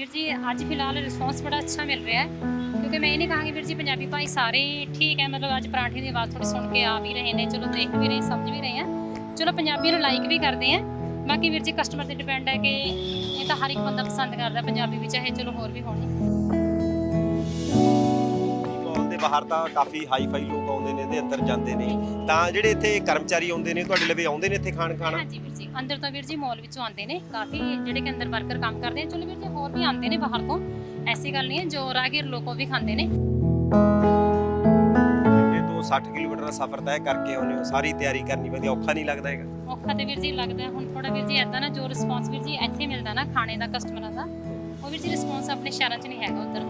ਵੀਰ ਜੀ, ਅੱਜ ਫਿਲਹਾਲ ਰਿਸਪੌਂਸ ਬੜਾ ਅੱਛਾ ਮਿਲ ਰਿਹਾ ਹੈ, ਕਿਉਂਕਿ ਮੈਂ ਇਹ ਨਹੀਂ ਕਹਾਂਗੀ ਵੀਰ ਜੀ, ਪੰਜਾਬੀ ਭਾਈ ਸਾਰੇ ਠੀਕ ਹੈ, ਮਤਲਬ ਅੱਜ ਪਰਾਂਠੇ ਦੀ ਆਵਾਜ਼ ਥੋੜੀ ਸੁਣ ਕੇ ਆ ਵੀ ਰਹੇ ਨੇ, ਚਲੋ ਦੇਖ ਵੀ ਰਹੇ, ਸਮਝ ਵੀ ਰਹੇ ਆ ਚਲੋ ਪੰਜਾਬੀ ਨੂੰ ਲਾਈਕ ਵੀ ਕਰਦੇ ਆ ਬਾਕੀ ਵੀਰ ਜੀ ਕਸਟਮਰ ਤੇ ਡਿਪੈਂਡ ਹੈ ਕਿ ਇਹ ਤਾਂ ਹਰ ਇੱਕ ਬੰਦਾ ਪਸੰਦ ਕਰਦਾ ਪੰਜਾਬੀ ਵਿੱਚ, ਚਾਹੇ ਚਲੋ ਹੋਰ ਵੀ ਹੋਣੀ। ਬਾਹਰ ਤਾਂ ਕਾਫੀ ਹਾਈ ਫਾਈ ਲੋਕ ਆਉਂਦੇ ਨੇ ਤੇ ਅੰਦਰ ਜਾਂਦੇ ਨੇ। ਤਾਂ ਜਿਹੜੇ ਇੱਥੇ ਕਰਮਚਾਰੀ ਆਉਂਦੇ ਨੇ ਤੁਹਾਡੇ ਲਵੇ ਆਉਂਦੇ ਨੇ ਇੱਥੇ ਖਾਣ ਖਾਣਾ? ਹਾਂਜੀ ਵੀਰ ਜੀ ਅੰਦਰ ਤਾਂ ਵੀਰ ਜੀ ਮਾਲ ਵਿੱਚੋਂ ਆਉਂਦੇ ਨੇ। ਕਾਫੀ ਜਿਹੜੇ ਕਿ ਅੰਦਰ ਵਰਕਰ ਕੰਮ ਕਰਦੇ ਆ ਚਲੋ ਵੀਰ ਜੀ ਹੋਰ ਵੀ ਆਉਂਦੇ ਨੇ ਬਾਹਰ ਤੋਂ। ਐਸੀ ਗੱਲ ਨਹੀਂ ਹੈ ਜੋ ਰਾਹਗੀਰ ਲੋਕੋ ਵੀ ਖਾਂਦੇ ਨੇ। ਇਹ ਤੋਂ 60 ਕਿਲੋਮੀਟਰ ਦਾ ਸਫ਼ਰ ਤੈਅ ਕਰਕੇ ਆਉਂਦੇ ਹੋ ਸਾਰੀ ਤਿਆਰੀ ਕਰਨੀ ਪੈਂਦੀ ਔਖਾ ਨਹੀਂ ਲੱਗਦਾ ਹੈਗਾ? ਔਖਾ ਤੇ ਵੀਰ ਜੀ ਲੱਗਦਾ। ਹੁਣ ਥੋੜਾ ਵੀਰ ਜੀ ਐਦਾਂ ਨਾ ਜੋ ਰਿਸਪੌਂਸ ਵੀਰ ਜੀ ਇੱਥੇ ਮਿਲਦਾ ਨਾ ਖਾਣੇ ਦਾ ਕਸਟਮਰਾਂ ਦਾ ਉਹ ਵੀਰ ਜੀ ਰਿਸਪੌਂਸ ਆਪਣੇ ਸ਼ਹਿਰਾਂ 'ਚ ਨਹੀਂ ਹੈਗਾ ਉਧਰ।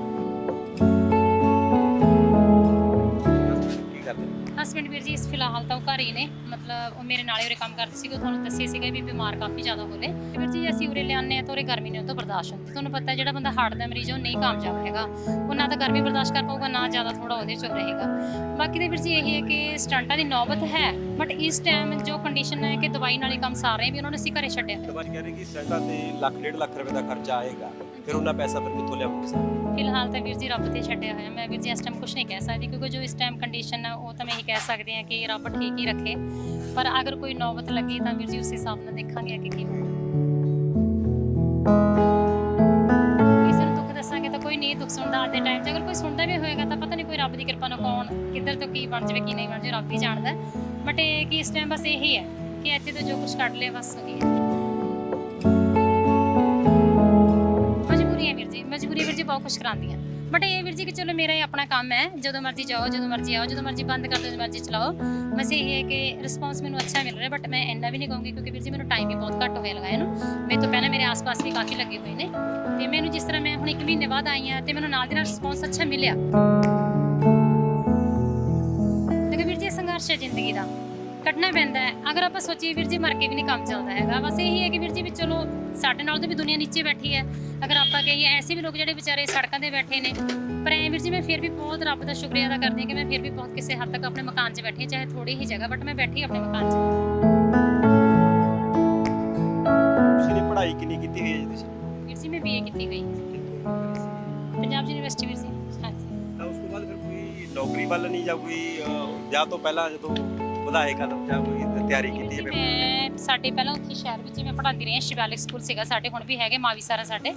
ਹਸਬੰਡ ਵੀਰ ਜੀ, ਇਸ ਫਿਲਹਾਲ ਤਾਂ ਉਹ ਘਰ ਹੀ ਨੇ। ਮਤਲਬ ਉਹ ਮੇਰੇ ਨਾਲੇ ਉਰੇ ਕੰਮ ਕਰਦੇ ਸੀਗੇ, ਉਹ ਤੁਹਾਨੂੰ ਦੱਸਿਆ ਸੀਗਾ ਵੀ ਬਿਮਾਰ ਕਾਫੀ ਜ਼ਿਆਦਾ ਹੋਲੇ ਤੇ ਵੀਰ ਜੀ, ਅਸੀਂ ਉਰੇ ਲਿਆਉਂਦੇ ਆ ਤਾਂ ਉਰੇ ਗਰਮੀ ਨਹੀਂ, ਉਹ ਤੋਂ ਬਰਦਾਸ਼ਤ ਹੁੰਦੀ। ਤੁਹਾਨੂੰ ਪਤਾ ਜਿਹੜਾ ਬੰਦਾ ਹਾਰਟ ਦਾ ਮਰੀਜ਼ ਉਹ ਨਹੀਂ ਕਾਮਯਾਬ ਹੈਗਾ। ਉਹ ਨਾ ਤਾਂ ਗਰਮੀ ਬਰਦਾਸ਼ਤ ਕਰ ਪਾਊਗਾ, ਨਾ ਜ਼ਿਆਦਾ ਥੋੜਾ ਉਹਦੇ ਚ ਰਹੇਗਾ। ਬਾਕੀ ਤੇ ਵੀਰ ਜੀ ਇਹ ਹੈ ਕਿ ਸਟੰਟਾਂ ਦੀ ਨੌਬਤ ਹੈ ਬਟ ਇਸ ਟਾਈਮ ਜੋ ਕੰਡੀਸ਼ਨ ਹੈ ਕਿ ਦਵਾਈ ਨਾਲ ਹੀ ਕੰਮ ਸਾਰ ਰਹੇ ਵੀ ਉਹਨਾਂ ਨੇ ਅਸੀਂ ਘਰੇ ਛੱਡਿਆ। ਤਾਂ ਕਹਿ ਰਹੇ ਕਿ ਸਟੈਂਡਾਂ ਤੇ ਲੱਖ, ਡੇਢ ਲੱਖ ਰੁਪਏ ਦਾ ਖਰਚਾ ਆਏਗਾ। ਫਿਰ ਉਹਨਾਂ ਪੈਸਾ ਫਿਰ ਕਿੱਥੋਂ ਲਿਆਉਂਗੇ ਸਾਰਾ? ਫਿਲਹਾਲ ਤਾਂ ਵੀਰ ਜੀ ਰੱਬ ਤੇ ਛੱਡਿਆ ਹੋਇਆ। ਮੈਂ ਵੀਰ ਜੀ ਇਸ ਟਾਈਮ ਕੁਝ ਨਹੀਂ ਕਹਿ ਸਕਦੀ ਕਿਉਂਕਿ ਜੋ ਇਸ ਟਾਈਮ ਕੰਡੀਸ਼ਨ ਹੈ ਉਹ ਤਾਂ ਮੈਂ ਇਹ ਕਹਿ ਸਕਦੀ ਹਾਂ ਕਿ ਰੱਬ ਠੀਕ ਹੀ ਰੱਖੇ। ਪਰ ਅਗਰ ਕੋਈ ਨੌਬਤ ਲੱਗੀ ਤਾਂ ਵੀਰ ਜੀ ਉਸ ਹਿਸਾਬ ਨਾਲ ਦੇਖਾਂਗੇ ਕਿ ਕੀ ਹੋਊਗਾ ਕਿਸੇ ਨੂੰ ਦੁੱਖ ਦੱਸਾਂਗੇ ਤਾਂ ਕੋਈ ਨਹੀਂ, ਦੁੱਖ ਸੁਣਦਾ ਅੱਜ ਦੇ ਟਾਈਮ 'ਚ। ਅਗਰ ਕੋਈ ਸੁਣਦਾ ਵੀ ਹੋਏਗਾ ਤਾਂ ਪਤਾ ਨਹੀਂ ਕੋਈ ਰੱਬ ਦੀ ਕਿਰਪਾ ਨਾਲ ਕੌਣ, ਕਿੱਧਰ ਤੋਂ ਕੀ ਬਣ ਜਾਵੇ, ਕੀ ਨਹੀਂ ਬਣ ਜਾਵੇ, ਰੱਬ ਹੀ ਜਾਣਦਾ। ਬਟ ਇਹ ਕਿ ਇਸ ਟਾਈਮ ਬਸ ਇਹੀ ਹੈ ਕਿ ਇੱਥੇ ਤੋਂ ਜੋ ਕੁਝ ਕੱਢ ਲਿਆ, ਬਸ ਉਹੀ ਹੈ। ਜੀ ਬਹੁਤ ਕੁਝ ਕਰਾਉਂਦੀਆਂ। ਬਟ ਇਹ ਵੀਰ ਜੀ ਕਿ ਚਲੋ ਮੇਰਾ ਇਹ ਆਪਣਾ ਕੰਮ ਹੈ, ਜਦੋਂ ਮਰਜ਼ੀ ਜਾਓ, ਜਦੋਂ ਮਰਜ਼ੀ ਆਓ, ਜਦੋਂ ਮਰਜ਼ੀ ਬੰਦ ਕਰ ਦਿਓ, ਜਦੋਂ ਮਰਜ਼ੀ ਚਲਾਓ। ਬਸ ਇਹ ਹੈ ਕਿ ਰਿਸਪੌਂਸ ਮੈਨੂੰ ਅੱਛਾ ਮਿਲ ਰਿਹਾ ਬਟ ਮੈਂ ਇੰਨਾ ਵੀ ਨਹੀਂ ਕਹੂੰਗੀ ਕਿਉਂਕਿ ਵੀਰ ਜੀ ਮੈਨੂੰ ਟਾਈਮ ਵੀ ਬਹੁਤ ਘੱਟ ਹੋਇਆ ਲਗਾਇਆ ਨੂੰ ਮੇਰੇ ਤੋਂ ਪਹਿਲਾਂ ਮੇਰੇ ਆਸ-ਪਾਸ ਵੀ ਕਾਫੀ ਲੱਗੇ ਹੋਏ ਨੇ। ਤੇ ਮੈਨੂੰ ਜਿਸ ਤਰ੍ਹਾਂ ਮੈਂ ਹੁਣ ਇੱਕ ਮਹੀਨੇ ਬਾਅਦ ਆਈ ਆ ਤੇ ਮੈਨੂੰ ਨਾਲ ਦੀ ਨਾਲ ਰਿਸਪੌਂਸ ਅੱਛਾ ਮਿਲਿਆ। ਲੇਕਿਨ ਵੀਰ ਜੀ ਸੰਘਰਸ਼ ਹੈ ਜ਼ਿੰਦਗੀ ਦਾ। ਕੱਢਣਾ ਪੈਂਦਾ ਹੈ। ਅਗਰ ਆਪਾਂ ਸੋਚੀਏ ਵੀਰ ਜੀ ਮਰ ਕੇ ਵੀ ਨਹੀਂ ਕੰਮ ਚੱਲਦਾ ਹੈਗਾ ਬਸ ਇਹੀ ਹੈ ਕਿ ਵੀਰ ਜੀ ਵੀ ਚਲੋ ਸਾਡੇ ਨਾਲ ਤਾਂ ਵੀ ਦੁਨੀਆ ਨੀਚੇ ਬੈਠੀ ਹੈ। ਅਗਰ ਆਪਾਂ ਕਹੀਏ ਐਸੇ ਵੀ ਲੋਕ ਜਿਹੜੇ ਵਿਚਾਰੇ ਸੜਕਾਂ ਤੇ ਬੈਠੇ ਨੇ ਪਰ ਐ ਵੀਰ ਜੀ ਮੈਂ ਫਿਰ ਵੀ ਬਹੁਤ ਰੱਬ ਦਾ ਸ਼ੁਕਰੀਆ ਅਦਾ ਕਰਦੀ ਹਾਂ ਕਿ ਮੈਂ ਫਿਰ ਵੀ ਬਹੁਤ ਕਿਸੇ ਹੱਦ ਤੱਕ ਆਪਣੇ ਮਕਾਨ 'ਚ ਬੈਠੀ ਹਾਂ ਚਾਹੇ ਥੋੜੀ ਹੀ ਜਗ੍ਹਾ ਬਟ ਮੈਂ ਬੈਠੀ ਆਪਣੇ ਮਕਾਨ 'ਚ। ਤੁਸੀਂ ਨੇ ਪੜ੍ਹਾਈ ਕਿੰਨੀ ਕੀਤੀ ਹੋਈ ਹੈ ਜੀ ਤੁਸੀਂ? ਵੀਰ ਜੀ ਮੈਂ ਬੀਏ ਕੀਤੀ ਹੋਈ ਪੰਜਾਬ ਯੂਨੀਵਰਸਿਟੀ ਵੀਰ ਜੀ ਹਾਂਜੀ। ਤਾਂ ਉਸ ਤੋਂ ਬਾਅਦ ਫਿਰ ਕੋਈ ਨੌਕਰੀ ਵੱਲ ਨਹੀਂ ਜਾਂ ਕੋਈ ਅਹ, ਵਿਆਹ ਤੋਂ ਪਹਿਲਾਂ ਜਦੋਂ ਵਧਾਏ ਕਦਮ ਜਾਂ ਕੋਈ ਤਿਆਰੀ ਕੀਤੀ ਹੈ ਮੈਂ ਸਾਡੇ ਪਹਿਲਾਂ ਉੱਥੇ ਸ਼ਹਿਰ ਵਿੱਚ ਹੀ ਮੈਂ ਪੜ੍ਹਾਉਂਦੀ ਰਹੀ ਹਾਂ ਸ਼ਿਵਾਲਿਕ ਸਕੂਲ ਸੀਗਾ ਸਾਡੇ ਹੁਣ ਵੀ ਹੈਗੇ ਮਾਵੀ ਸਾਰਾ ਸਾਡੇ